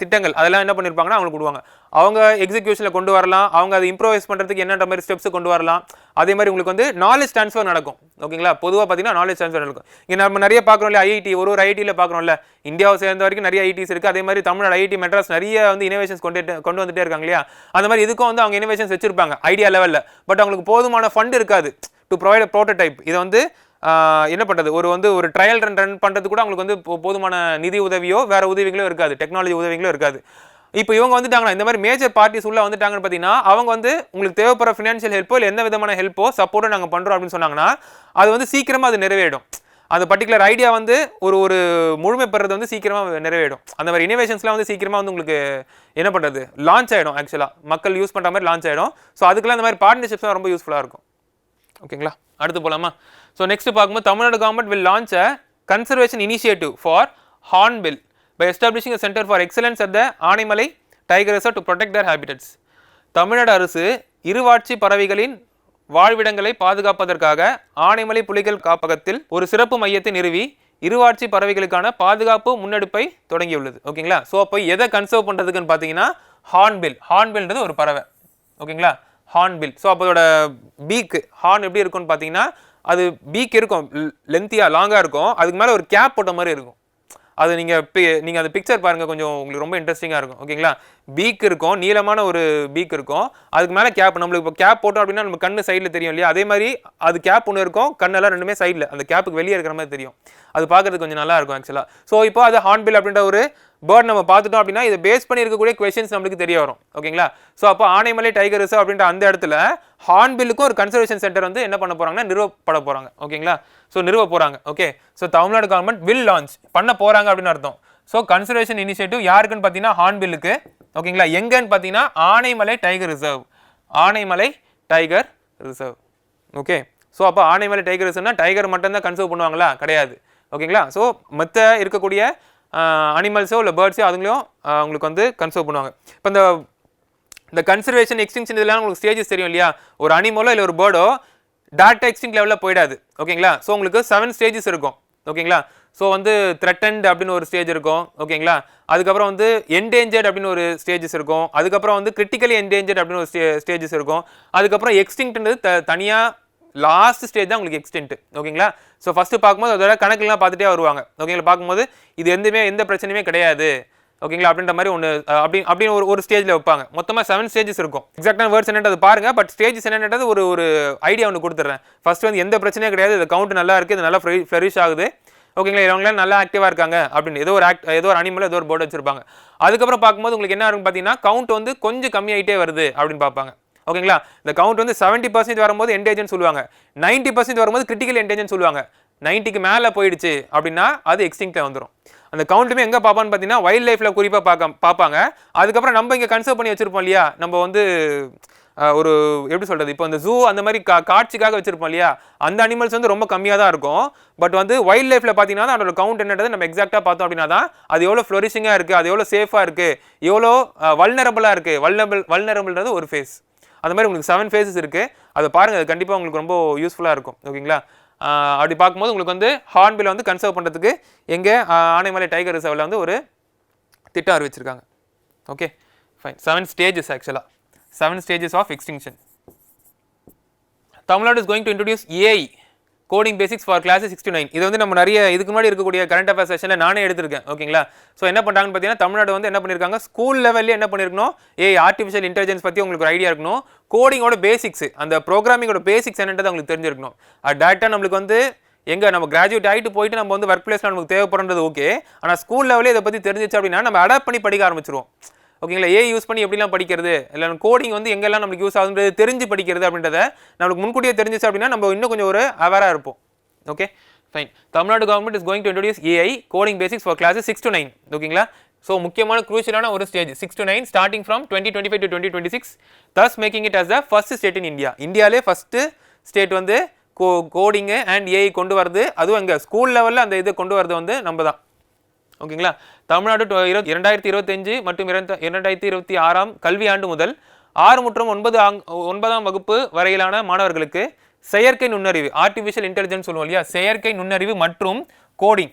திட்டங்கள். அதெல்லாம் என்ன பண்ணியிருப்பாங்கன்னா அவங்களுக்கு கொடுவாங்க அவங்க எக்ஸிக்யூஷனில் கொண்டு வரலாம். அவங்க அதை இம்ப்ரோவைஸ் பண்ணுறதுக்கு என்னென்ற மாதிரி ஸ்டெப்ஸ் கொண்டு வரலாம். அதே மாதிரி உங்களுக்கு வந்து நாலேஜ் ட்ரான்ஸ்ஃபர் நடக்கும். ஓகேங்களா? பொதுவாக பார்த்தீங்கன்னா நாலேஜ் ட்ரான்ஸ்ஃபர் நடக்கும். இங்கே நம்ம நிறைய பார்க்குறோம் இல்லையா? ஐஐடி ஒரு ஒரு ஐடியில் பார்க்குறோம்ல. இந்தியாவை சேர்ந்த வரைக்கும் நிறைய ஐடிஸ் இருக்குது அதே மாதிரி தமிழ்நாடு ஐஐடி மெட்ராஸ் நிறைய வந்து இனோவேஷன்ஸ் கொண்டு கொண்டு வந்துட்டே இருக்காங்க இல்லையா? அந்த மாதிரி இதுக்கும் வந்து அவங்க இனோவேஷன்ஸ் வச்சிருப்பாங்க. ஐடியா லெவலில் பட் அவங்களுக்கு போதுமான ஃபண்ட் இருக்காது. டு ப்ரொவைட் ப்ரோட்டோடைப் இதை வந்து என்ன பண்ணுறது ஒரு வந்து ஒரு ட்ரையல் ரன் ரன் பண்ணுறது கூட அவங்களுக்கு வந்து போ- போதுமான நிதி உதவியோ வேற உதவிகளோ இருக்காது. டெக்னாலஜி உதவிகளோ இருக்காது. இப்போ இவங்க வந்துட்டாங்கன்னா இந்த மாதிரி மேஜர் பார்ட்டிஸ் உள்ள வந்துட்டாங்கன்னு பார்த்தீங்கன்னா அவங்க வந்து உங்களுக்கு தேவைப்படுற ஃபினான்ஷியல் ஹெல்ப்போ இல்லை எந்த விதமான ஹெல்ப்போ சப்போர்ட்டோ நாங்கள் பண்ணுறோம் அப்படின்னு சொன்னாங்கன்னா அது வந்து சீக்கிரமாக அது நிறைவேறும் அந்த பர்டிகுலர் ஐடியா வந்து ஒரு ஒரு முழுமை பெறது வந்து சீக்கிரமாக நிறைவேறும் அந்த மாதிரி இனோவேஷன்ஸ்லாம் வந்து சீக்கிரமாக வந்து உங்களுக்கு என்ன பண்ணுறது லான்ச் ஆகிடும் ஆக்சுவலாக மக்கள் யூஸ் பண்ணுற மாதிரி லான்ச் ஆகிடும் ஸோ அதுக்கெல்லாம் இந்த மாதிரி பார்ட்னர்ஷிப்ஸ்லாம் ரொம்ப யூஸ்ஃபுல்லாக இருக்கும். ஓகேங்களா அடுத்து போகலாமா ஸோ நெக்ஸ்ட் பார்க்கும்போது Tamil Nadu government will launch a conservation initiative for hornbill by establishing a centre for excellence at the Anaimalai tiger reserve to protect their habitats. Tamil Nadu அரசு இருவாட்சி பறவைகளின் வாழ்விடங்களை பாதுகாப்பதற்காக ஆனைமலை புலிகள் காப்பகத்தில் ஒரு சிறப்பு மையத்தை நிறுவி இருவாட்சி பறவைகளுக்கான பாதுகாப்பு முன்னெடுப்பை தொடங்கியுள்ளது. ஓகேங்களா ஸோ அப்போ எதை கன்சர்வ் பண்ணுறதுக்குன்னு பார்த்தீங்கன்னா ஹார்ன்பில் ஹார்ன்பில்ன்றது ஒரு பறவை. ஓகேங்களா ஹார்ன்பில் ஸோ அப்போதோட பீக்கு ஹார்ன் எப்படி இருக்கும்னு பார்த்தீங்கன்னா அது பீக் இருக்கும். லென்த்தியாக லாங்காக இருக்கும். அதுக்கு மேலே ஒரு கேப் போட்ட மாதிரி இருக்கும். அது நீங்கள் நீங்கள் அந்த பிக்சர் பாருங்கள் கொஞ்சம் உங்களுக்கு ரொம்ப இன்ட்ரெஸ்டிங்காக இருக்கும். ஓகேங்களா பீக் இருக்கும். நீளமான ஒரு பீக் இருக்கும். அதுக்கு மேலே கேப் நம்மளுக்கு இப்போ கேப் போட்டோம் அப்படின்னா நம்ம கண்ணு சைடில் தெரியும் இல்லையா? அதே மாதிரி அது கேப் ஒன்று இருக்கும். கண்ணெல்லாம் ரெண்டுமே சைடில் அந்த கேப்புக்கு வெளியே இருக்கிற மாதிரி தெரியும். அது பார்க்கறதுக்கு கொஞ்சம் நல்லா இருக்கும் ஆக்சுவலாக ஸோ இப்போ அது ஹார்ன்பில் அப்படின்ற ஒரு பேர்ட் நம்ம பார்த்துட்டோம் அப்படின்னா இதை பேஸ் பண்ணி இருக்கக்கூடிய கொஷின்ஸ் நம்மளுக்கு தெரிய வரும். ஓகேங்களா? ஸோ அப்போ ஆனைமலை டைகர் ரிசர்வ் அப்படின்ற அந்த இடத்துல ஹார்ன்பில்லுக்கும் ஒரு கன்சர்வேஷன் சென்டர் வந்து என்ன பண்ண போறாங்கன்னா நிறுவப்பட போறாங்க. ஓகேங்களா? ஸோ நிறுவ போறாங்க. Okay so Tamil Nadu government will launch பண்ண போறாங்க அப்படின்னு அர்த்தம். ஸோ கன்சர்வேஷன் இனிஷியேட்டிவ் யாருக்குன்னு பார்த்தீங்கன்னா ஹார்ன்பில்லுக்கு. ஓகேங்களா? எங்கன்னு பார்த்தீங்கன்னா Anaimalai tiger reserve Anaimalai tiger reserve okay so அப்போ ஆனைமலை டைகர் ரிசர்வ்னா டைகர் மட்டும்தான் கன்சர்வ் பண்ணுவாங்களா? கிடையாது. ஓகேங்களா? ஸோ மற்ற இருக்கக்கூடிய அனிமல்ஸோ இல்லை பேர்ட்ஸோ அதுங்களையும் உங்களுக்கு வந்து கன்சர்வ் பண்ணுவாங்க. இப்போ இந்த இந்த கன்சர்வேஷன் எக்ஸ்டிங்ஷன் இதெல்லாம் உங்களுக்கு ஸ்டேஜஸ் தெரியும் இல்லையா? ஒரு அனிமலோ இல்லை ஒரு பேர்டோ டேரக்டாக எக்ஸ்டிங் லெவலில் போயிடாது. ஓகேங்களா? ஸோ உங்களுக்கு செவன் ஸ்டேஜஸ் இருக்கும். ஓகேங்களா? ஸோ வந்து த்ரெட்டன்ட் அப்படின்னு ஒரு ஸ்டேஜ் இருக்கும். ஓகேங்களா? அதுக்கப்புறம் வந்து என்டேஞ்சர்ட் அப்படின்னு ஒரு ஸ்டேஜஸ் இருக்கும். அதுக்கப்புறம் வந்து கிரிட்டிக்கலி என்டேஞ்சர்ட் அப்படின்னு ஒரு ஸ்டே ஸ்டேஜஸ் இருக்கும். அதுக்கப்புறம் எக்ஸ்டிங்ன்றது த தனியாக லாஸ்ட் ஸ்டேஜ் தான் உங்களுக்கு எக்ஸ்டென்ட் ஓகேங்களா? ஸோ ஃபஸ்ட்டு பார்க்கும்போது அதோட கணக்குலாம் பார்த்துட்டே வருவாங்க. ஓகேங்களா பார்க்கும்போது இது எந்தமே எந்த பிரச்சனையுமே கிடையாது. ஓகேங்களா அப்படின்ற மாதிரி ஒன்று அப்படி அப்படின்னு ஒரு ஒரு ஸ்டேஜில் வைப்பாங்க. மொத்தமாக செவன் ஸ்டேஜஸ் இருக்கும். எக்ஸாக்டான வேர்ட்ஸ் என்னன்றது பாருங்க. பட் ஸ்டேஜஸ் என்னன்றது ஒரு ஒரு ஐடியா ஒன்று கொடுத்துட்றேன் ஃபர்ஸ்ட் வந்து எந்த பிரச்சனையும் கிடையாது. இது கவுண்ட் நல்லா இருக்குது இது நல்லா ஃப்ளரிஷ் ஆகுது. ஓகேங்களா இவங்களாம் நல்லா ஆக்டிவாக இருக்காங்க. அப்படின்னு ஏதோ ஒரு ஆக்ட் ஏதோ ஒரு அனிமல் ஏதோ ஒரு போர்டு வச்சிருப்பாங்க. அதுக்கப்புறம் பார்க்கும்போது உங்களுக்கு என்ன ஆகும் பார்த்தீங்கன்னா கவுண்ட் வந்து கொஞ்சம் கம்மியாகிட்டே வருது அப்படின்னு பார்ப்பாங்க. ஓகேங்களா? இந்த கவுண்ட் வந்து செவன்ட்டி பர்சன்ட் வரும்போது என்டேஜ்னு சொல்லுவாங்க. நைன்ட்டி பர்சன்ட் வரும்போது கிரிட்டிக்கல் என்டேஜ்னு சொல்லுவாங்க. நைன்ட்டிக்கு மேலே போயிடுச்சு அப்படின்னா அது எக்ஸ்டிங்க்ல வந்துடும் அந்த கவுண்ட்டுமே எங்கே பார்ப்பான்னு பார்த்தீங்கன்னா வைல்ட் லைஃப்பில் குறிப்பாக பார்க்க பார்ப்பாங்க. அதுக்கப்புறம் நம்ம இங்கே கன்சர்வ் பண்ணி வச்சுருப்போம் இல்லையா? நம்ம வந்து ஒரு எப்படி சொல்கிறது இப்போ அந்த ஜூ அந்த மாதிரி கா காட்சிக்காக வச்சுருப்போம் இல்லையா? அந்த அனிமல்ஸ் வந்து ரொம்ப கம்மியாக தான் இருக்கும். பட் வந்து வைல்ட் லைஃப்பில் பார்த்தீங்கன்னா அதோட கவுண்ட் என்னன்றது நம்ம எக்ஸாக்டாக பார்த்தோம் அப்படின்னா தான் அது எவ்வளோ ஃப்ளோரிஷிங்காக இருக்குது அது எவ்வளோ சேஃபாக இருக்குது எவ்வளோ வல்னரபுளாக இருக்குது வல்னபிள் வல்னரபிள்ன்றது ஒரு ஃபேஸ் அந்த மாதிரி உங்களுக்கு செவன் ஃபேஸஸ் இருக்குது அதை பாருங்கள் அது கண்டிப்பாக உங்களுக்கு ரொம்ப யூஸ்ஃபுல்லாக இருக்கும். ஓகேங்களா? அப்படி பார்க்கும்போது உங்களுக்கு வந்து ஹார்ன்பில் வந்து கன்சர்வ் பண்ணுறதுக்கு எங்கே ஆனைமலை டைகர் ரிசர்வில் வந்து ஒரு திட்டம் அறிவிச்சிருக்காங்க. ஓகே? ஃபைன் செவன் ஸ்டேஜஸ் ஆக்சுவலாக seven stages of extinction Tamil Nadu is going to introduce AI coding basics for class sixty nine இது வந்து நம்ம நிறைய இதுக்கு முன்னாடி இருக்கக்கூடிய கரண்ட் அஃபேர்ஸ் செஷனில் நானே எடுத்திருக்கேன் ஓகேங்களா ஸோ என்ன பண்ணுறாங்கன்னு பார்த்தீங்கன்னா தமிழ்நாடு வந்து என்ன பண்ணியிருக்காங்க ஸ்கூல் லெவலில் என்ன பண்ணியிருக்கணும் ஏ ஆர்டிஃபிஷியல் இன்டெலிஜென்ஸ் பற்றி உங்களுக்கு ஒரு ஐடியா இருக்கணும். கோடிங்கோட பேசிக்ஸ் அந்த ப்ரோக்ராமிங்கோட பேசிக்ஸ் என்னன்றது உங்களுக்கு தெரிஞ்சிருக்கணும். அது டேரெக்டாக நம்மளுக்கு வந்து எங்க நம்ம கிராஜுவேட் ஆகிட்டு போயிட்டு நம்ம வந்து ஒர்க் பிளேஸில் நமக்கு தேவைப்படுறது ஓகே ஆனால் ஸ்கூல் லெவலே இதை பற்றி தெரிஞ்சிச்சு அப்படின்னா நம்ம அடாப்ட் பண்ணி படிக்க ஆரம்பிச்சிருவோம். ஓகேங்களா? ஏ யூஸ் பண்ணி எப்படிலாம் படிக்கிறது? இல்லை கோடிங் வந்து எங்கெல்லாம் நம்மளுக்கு யூஸ் ஆகுன்றது தெரிஞ்சு படிக்கிறது அப்படின்றத நம்மளுக்கு முன்கூட்டியே தெரிஞ்சிச்சு அப்படின்னா நம்ம இன்னும் கொஞ்சம் ஒரு அவேராக இருப்போம். Okay fine Tamil Nadu government is going to introduce AI coding basics for classes six to nine ஓகேங்களா ஸோ முக்கியமான குரூஷியலான ஒரு stage six to nine starting from twenty twenty five to twenty twenty six thus making it as the first state in India இந்தியாவிலே first state வந்து கோ coding and AI கொண்டு வரது அதுவும் எங்கள் ஸ்கூல் லெவலில் அந்த இது கொண்டு வரது வந்து நம்ம தான் ஓகேங்களா தமிழ்நாடு இரு இரண்டாயிரத்தி இருபத்தஞ்சு மற்றும் இரண்டாயிரத்தி இருபத்தி ஆறாம் கல்வியாண்டு முதல் ஆறு மற்றும் ஒன்பது ஆங் ஒன்பதாம் வகுப்பு வரையிலான மாணவர்களுக்கு செயற்கை நுண்ணறிவு ஆர்டிஃபிஷியல் இன்டெலிஜென்ஸ் சொல்லுவோம் இல்லையா? செயற்கை நுண்ணறிவு மற்றும் கோடிங்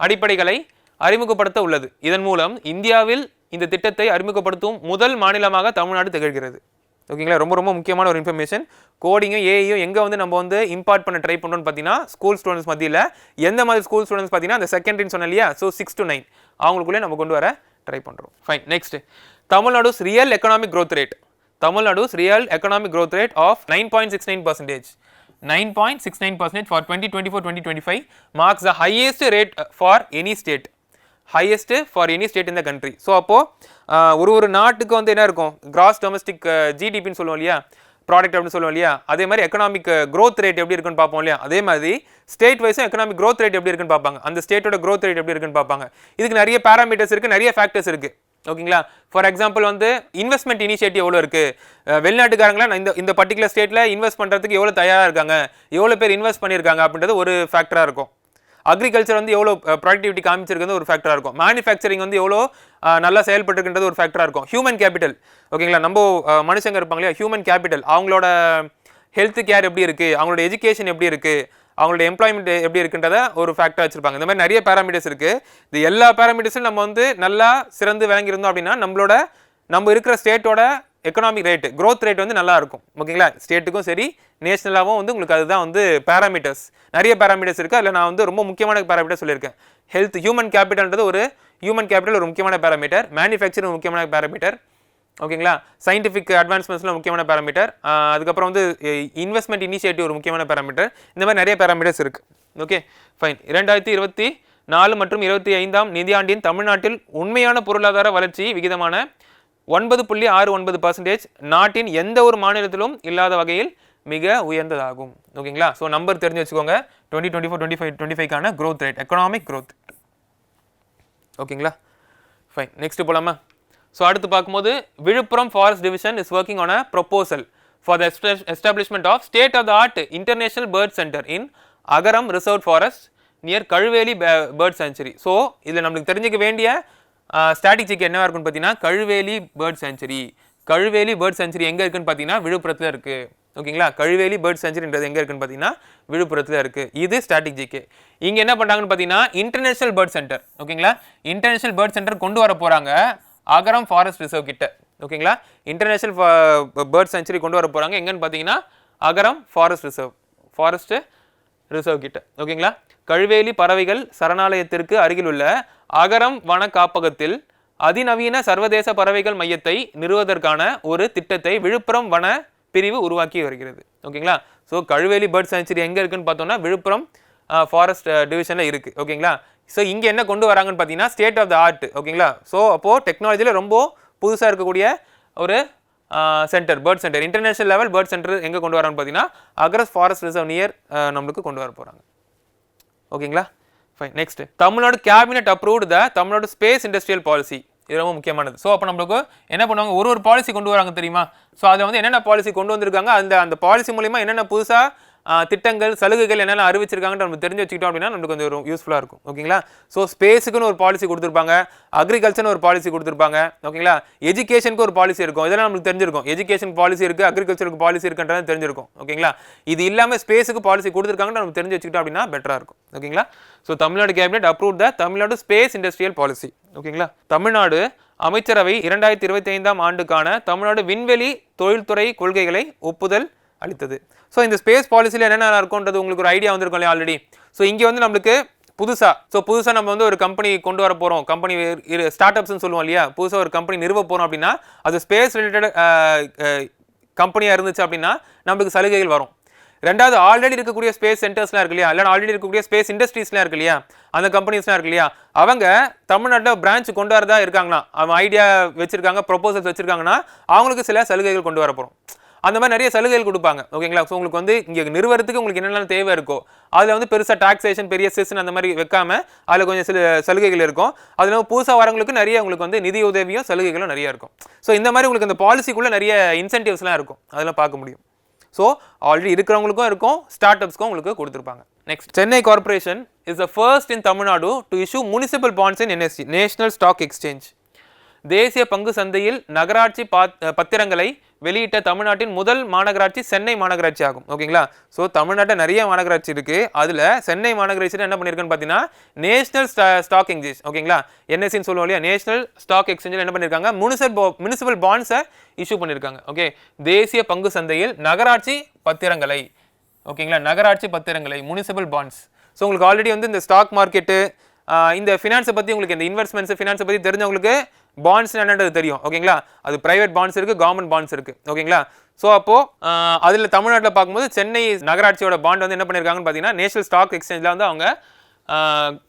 அடிப்படைகளை அறிமுகப்படுத்த உள்ளது. இதன் மூலம் இந்தியாவில் இந்த திட்டத்தை அறிமுகப்படுத்தும் முதல் மாநிலமாக தமிழ்நாடு திகழ்கிறது. ஓகேங்களா? ரொம்ப ரொம்ப முக்கியமான ஒரு இன்ஃபர்மேஷன் கோடிங்கும் ஏஐயும் எங்கே வந்து நம்ம வந்து இம்பார்ட் பண்ண ட்ரை பண்ணுறோம்னு பார்த்தீங்கன்னா ஸ்கூல் ஸ்டூடெண்ட்ஸ் மத்தியில் எந்த மாதிரி ஸ்கூல் ஸ்டூடெண்ட்ஸ் பார்த்தீங்கன்னா அந்த செகண்டரின்னு சொன்னேன் இல்லையா? ஸோ சிக்ஸ் டு நைன் அவங்களுக்குள்ளே நம்ம கொண்டு வர ட்ரை பண்ணுறோம் fine next Tamil Nadu's real economic growth rate Tamil Nadu's real economic growth rate of nine point six nine percentage nine point six nine percentage for twenty twenty four twenty twenty five marks the highest rate for any state highest for any state in the country so அப்போது ஒரு ஒரு நாட்டுக்கு வந்து என்ன இருக்கும்? Gross domestic ஜிடிபின்னு சொல்லுவோம் இல்லையா? Product அப்படின்னு சொல்லுவோம் இல்லையா? அதே மாதிரி எக்கனாமிக் க்ரோத் ரேட் எப்படி இருக்குன்னு பார்ப்போம் இல்லையா? அதே மாதிரி ஸ்டேட் வைஸும் எக்கனாமிக் க்ரோத் ரேட் எப்படி இருக்குன்னு பார்ப்பாங்க. அந்த ஸ்டேட்டோட க்ரோத் ரேட் எப்படி இருக்குன்னு பார்ப்பாங்க. இதுக்கு நிறைய பேராமீட்டர்ஸ் இருக்குது நிறைய ஃபேக்டர்ஸ் இருக்குது ஓகேங்களா ஃபார் எக்ஸாம்பிள் வந்து இன்வெஸ்ட்மெண்ட் இனிஷியேட்டிவ் எவ்வளோ இருக்குது வெளிநாட்டுக்காரங்களாம் இந்த இந்த பர்டிகுலர் ஸ்டேட்டில் இன்வெஸ்ட் பண்ணுறதுக்கு எவ்வளோ தயாராக இருக்காங்க? எவ்வளோ பேர் இன்வெஸ்ட் பண்ணியிருக்காங்க அப்படின்றது ஒரு ஃபேக்டராக இருக்கும். அக்ரிகல்ச்சர் வந்து எவ்வளோ ப்ரொடக்டிவிட்டி காமிச்சிருக்கிறது ஒரு ஃபேக்டராக இருக்கும். மேனுஃபேக்சரிங் வந்து எவ்வளோ நல்லா செயல்பட்டுருக்கின்றது ஒரு ஃபேக்டராக இருக்கும். ஹியூமன் கேபிட்டல் ஓகேங்களா நம்ம மனுஷங்க இருப்பாங்க இல்லையா? ஹியூமன் கேபிட்டல் அவங்களோட ஹெல்த் கேர் எப்படி இருக்குது அவங்களோட எஜுகேஷன் எப்படி இருக்குது அவங்களோட எம்ப்ளாய்மெண்ட் எப்படி இருக்குன்றத ஒரு ஃபேக்டர் வச்சிருப்பாங்க. இந்த மாதிரி நிறைய பேராமீட்டர்ஸ் இருக்குது இது எல்லா பேராமீட்டர்ஸும் நம்ம வந்து நல்லா சிறந்து விளங்கியிருந்தோம் அப்படின்னா நம்மளோட நம்ம இருக்கிற ஸ்டேட்டோட எக்கனாமிக் ரேட்டு க்ரோத் ரேட் வந்து நல்லா இருக்கும் ஓகேங்களா? ஸ்டேட்டுக்கும் சரி நேஷனலாகவும் வந்து உங்களுக்கு அதுதான் வந்து பேராமீட்டர்ஸ் நிறைய பேராமீட்டர்ஸ் இருக்குது அதில் நான் வந்து ரொம்ப முக்கியமான பேராமீட்டர் சொல்லியிருக்கேன். ஹெல்த் ஹியூமன் கேபிட்டல்ன்றது ஒரு ஹியூமன் கேபிட்டல் ஒரு முக்கியமான பேராமீட்டர் மேனுஃபேக்சரிங் ஒரு முக்கியமான பேராமீட்டர் ஓகேங்களா? சயின்டிஃபிக் அட்வான்ஸ்மெண்ட்ஸ்லாம் முக்கியமான பேராமீட்டர் அதுக்கப்புறம் வந்து இன்வெஸ்ட்மெண்ட் இனிஷியேட்டிவ் ஒரு முக்கியமான பேராமீட்டர் இந்த மாதிரி நிறைய பேராமீட்டர்ஸ் இருக்குது ஓகே? ஃபைன் இரண்டாயிரத்தி இருபத்தி நாலு மற்றும் இருபத்தி ஐந்தாம் நிதியாண்டின் தமிழ்நாட்டில் உண்மையான பொருளாதார வளர்ச்சி விகிதமான ஒன்பது புள்ளி ஆறு ஒன்பது பர்சன்டேஜ் நாட்டின் எந்த ஒரு மாநிலத்திலும் இல்லாத வகையில் மிக உயர்ந்ததாகும். ஓகேங்களா? ஸோ நம்பர் தெரிஞ்சு வச்சுக்கோங்க. Twenty twenty four twenty five twenty ஃபைவ்க்கான growth rate economic growth ஓகேங்களா? ஃபைன் நெக்ஸ்ட் போலாமா? ஸோ அடுத்து பார்க்கும்போது Villupuram forest division is working on a proposal for the establishment of state of the art international bird centre in Agaram reserve forest near Kazhuveli bird sanctuary so இதில் நம்மளுக்கு தெரிஞ்சுக்க வேண்டிய ஸ்ட்ராட்டஜிக்கு என்னவா இருக்குன்னு பார்த்தீங்கன்னா Kazhuveli bird sanctuary Kazhuveli bird sanctuary எங்கே இருக்குன்னு பார்த்தீங்கன்னா விழுப்புரத்தில் இருக்குது ஓகேங்களா? கழுவேலி பேர்ட் சென்ச்சுரின்றது எங்கே இருக்குன்னு பார்த்தீங்கன்னா விழுப்புரத்தில் இருக்குது இது ஸ்ட்ராட்டஜிக்கு இங்கே என்ன பண்ணுறாங்கன்னு பார்த்தீங்கன்னா இன்டர்நேஷனல் பேர்ட் சென்டர் ஓகேங்களா? இன்டர்நேஷனல் பேர்ட் சென்டர் கொண்டு வர போகிறாங்க அகரம் ஃபாரஸ்ட் ரிசர்வ் கிட்ட. ஓகேங்களா? இன்டர்நேஷனல் பேர்ட் சென்ச்சுரி கொண்டு வர போகிறாங்க எங்கன்னு பார்த்தீங்கன்னா Agaram forest reserve forest reserve கிட்ட. ஓகேங்களா? கழுவேலி பறவைகள் சரணாலயத்திற்கு அருகில் உள்ள அகரம் வன காப்பகத்தில் அதிநவீன சர்வதேச பறவைகள் மையத்தை நிறுவுவதற்கான ஒரு திட்டத்தை விழுப்புரம் வன பிரிவு உருவாக்கி வருகிறது. ஓகேங்களா? ஸோ கழுவேலி பேர்ட் சாங்சுரி எங்கே இருக்குன்னு பார்த்தோம்னா விழுப்புரம் ஃபாரஸ்ட் டிவிஷனில் இருக்குது ஓகேங்களா? ஸோ இங்கே என்ன கொண்டு வராங்கன்னு பார்த்தீங்கன்னா ஸ்டேட் ஆஃப் த ஆர்ட் ஓகேங்களா? ஸோ அப்போது டெக்னாலஜியில் ரொம்ப புதுசாக இருக்கக்கூடிய ஒரு center bird center international level bird center எங்கே கொண்டு வரான்னு பார்த்தீங்கன்னா அக்ரஸ் ஃபாரஸ்ட் ரிசர்வ் நியர் நம்மளுக்கு கொண்டு வர போகிறாங்க ஓகேங்களா? Fine next Tamil Nadu cabinet approved the Tamil Nadu space industrial policy இது ரொம்ப முக்கியமானது. ஸோ அப்போ நம்மளுக்கு என்ன பண்ணுவாங்க? ஒரு ஒரு பாலிசி கொண்டு வராங்க தெரியுமா? ஸோ அதில் வந்து என்னென்ன பாலிசி கொண்டு வந்திருக்காங்க? அந்த அந்த பாலிசி மூலிமா என்னென்ன புதுசாக திட்டங்கள் சலுகைகள் என்னென்ன அறிவிச்சிருக்காங்கன்னு நம்ம தெரிஞ்சு வச்சுக்கிட்டோம் அப்படின்னா நமக்கு கொஞ்சம் ஒரு யூஸ்ஃபுல்லாக இருக்கும். ஓகேங்களா? ஸோ ஸ்பேஸுக்குன்னு ஒரு பாலிசி கொடுத்துருப்பாங்க அக்ரிகல்ச்சர்னு ஒரு பாலிசி கொடுத்துருப்பாங்க ஓகேங்களா? எஜுகேஷனுக்கு ஒரு பாலிசி இருக்கும். இதெல்லாம் நம்மளுக்கு தெரிஞ்சிருக்கும். எஜுகேஷன் பாலிசி இருக்குது அக்ரிகல்ச்சருக்கு பாலிசி இருக்குன்றது தெரிஞ்சிருக்கும். ஓகேங்களா? இது இல்லாமல் ஸ்பேஸுக்கு பாலிசி கொடுத்துருக்காங்கன்னு நம்ம தெரிஞ்சு வச்சுக்கிட்டோம் அப்படின்னா பெட்டராக இருக்கும். ஓகேங்களா? So Tamil Nadu cabinet approve the Tamil Nadu space industrial policy ஓகேங்களா? தமிழ்நாடு அமைச்சரவை இரண்டாயிரத்தி இருபத்தி ஐந்தாம் ஆண்டுக்கான தமிழ்நாடு விண்வெளி தொழில்துறை கொள்கைகளை ஒப்புதல் அளித்தது. ஸோ இந்த ஸ்பேஸ் பாலிசியில் என்னென்ன இருக்கும்ன்றது உங்களுக்கு ஒரு ஐடியா வந்திருக்கும் இல்லையா ஆல்ரெடி ஸோ இங்கே வந்து நம்மளுக்கு புதுசாக ஸோ புதுசாக நம்ம வந்து ஒரு கம்பெனி கொண்டு வர போகிறோம் கம்பெனி ஸ்டார்ட் அப்ஸ்னு சொல்லுவோம் இல்லையா? புதுசாக ஒரு கம்பெனி நிறுவ போகிறோம் அப்படின்னா அது ஸ்பேஸ் ரிலேட்டட் கம்பெனியாக இருந்துச்சு அப்படின்னா நம்மளுக்கு சலுகைகள் வரும். ரெண்டாவது ஆல்ரெடி இருக்கக்கூடிய ஸ்பேஸ் சென்டர்ஸ்லாம் இருக்கு இல்லையா? இல்லை ஆல்ரெடி இருக்கக்கூடிய ஸ்பேஸ் இண்டஸ்ட்ரீஸ்லாம் இருக்கு இல்லையா? அந்த கம்பெனிஸ்லாம் இருக்கு இல்லையா? அவங்க தமிழ்நாட்டில் பிரான்ச் கொண்டு வரதா இருக்காங்களா அவங்க ஐடியா வச்சுருக்காங்க ப்ரொபோசல்ஸ் வச்சுருக்காங்கன்னா அவங்களுக்கு சில சலுகைகள் கொண்டு வர போகிறோம் அந்த மாதிரி நிறைய சலுகைகள் கொடுப்பாங்க. ஓகேங்களா? ஸோ உங்களுக்கு வந்து இங்கே நிறுவனத்துக்கு உங்களுக்கு என்னென்ன தேவை இருக்கோ அதில் வந்து பெருசாக டாக்ஸேஷன் பெரிய செஷன் அந்த மாதிரி வைக்காம அதில் கொஞ்சம் சில சலுகைகள் இருக்கும். அதில் புதுசாக வரவங்களுக்கு நிறைய உங்களுக்கு வந்து நிதி உதவியும் சலுகைகளும் நிறைய இருக்கும். ஸோ இந்த மாதிரி உங்களுக்கு இந்த பாலிசிக்குள்ளே நிறைய இன்சென்டிவ்ஸ்லாம் இருக்கும். அதெல்லாம் பார்க்க முடியும். ஸோ ஆல்ரெடி இருக்கிறவங்களுக்கும் இருக்கும் ஸ்டார்ட் அப்ஸ்க்கும் உங்களுக்கு கொடுத்துருப்பாங்க. Next Chennai corporation is the first in Tamil Nadu to issue municipal bonds in NSE national stock exchange தேசிய பங்கு சந்தையில் நகராட்சி பாத் பத்திரங்களை வெளியிட்ட தமிழ்நாட்டின் முதல் மாநகராட்சி சென்னை மாநகராட்சி ஆகும் ஓகேங்களா? ஸோ தமிழ்நாட்டில் நிறைய மாநகராட்சி இருக்குது அதில் சென்னை மாநகராட்சியில் என்ன பண்ணியிருக்குன்னு பார்த்தீங்கன்னா நேஷனல் ஸ்டாக் எக்ஸ்சேஞ்ச் ஓகேங்களா? என்எஸ்சின்னு சொல்லுவோம் இல்லையா? நேஷனல் ஸ்டாக் எக்ஸ்சேஞ்சில் என்ன பண்ணியிருக்காங்க முனிசிபல் முனிசிபல் பாண்ட்ஸை இஷ்யூ பண்ணியிருக்காங்க ஓகே? தேசிய பங்கு சந்தையில் நகராட்சி பத்திரங்களை. ஓகேங்களா? நகராட்சி பத்திரங்களை முனிசிபல் பாண்ட்ஸ் ஸோ உங்களுக்கு ஆல்ரெடி வந்து இந்த ஸ்டாக் மார்க்கெட்டு இந்த ஃபினான்ஸை பற்றி உங்களுக்கு இந்த இன்வெஸ்ட்மெண்ட்ஸ் ஃபினான்ஸை பற்றி தெரிஞ்சவங்களுக்கு பாண்ட்ஸ் என்னன்றது தெரியும் ஓகேங்களா அது பிரைவேட் பாண்ட்ஸ் இருக்குது கவர்மெண்ட் பாண்ட்ஸ் இருக்குது ஓகேங்களா ஸோ அப்போது அதில் தமிழ்நாட்டில் பார்க்கும்போது சென்னை நகராட்சியோட பாண்ட் வந்து என்ன பண்ணியிருக்காங்கன்னு பார்த்தீங்கன்னா நேஷனல் ஸ்டாக் எக்ஸ்சேஞ்சில் வந்து அவங்க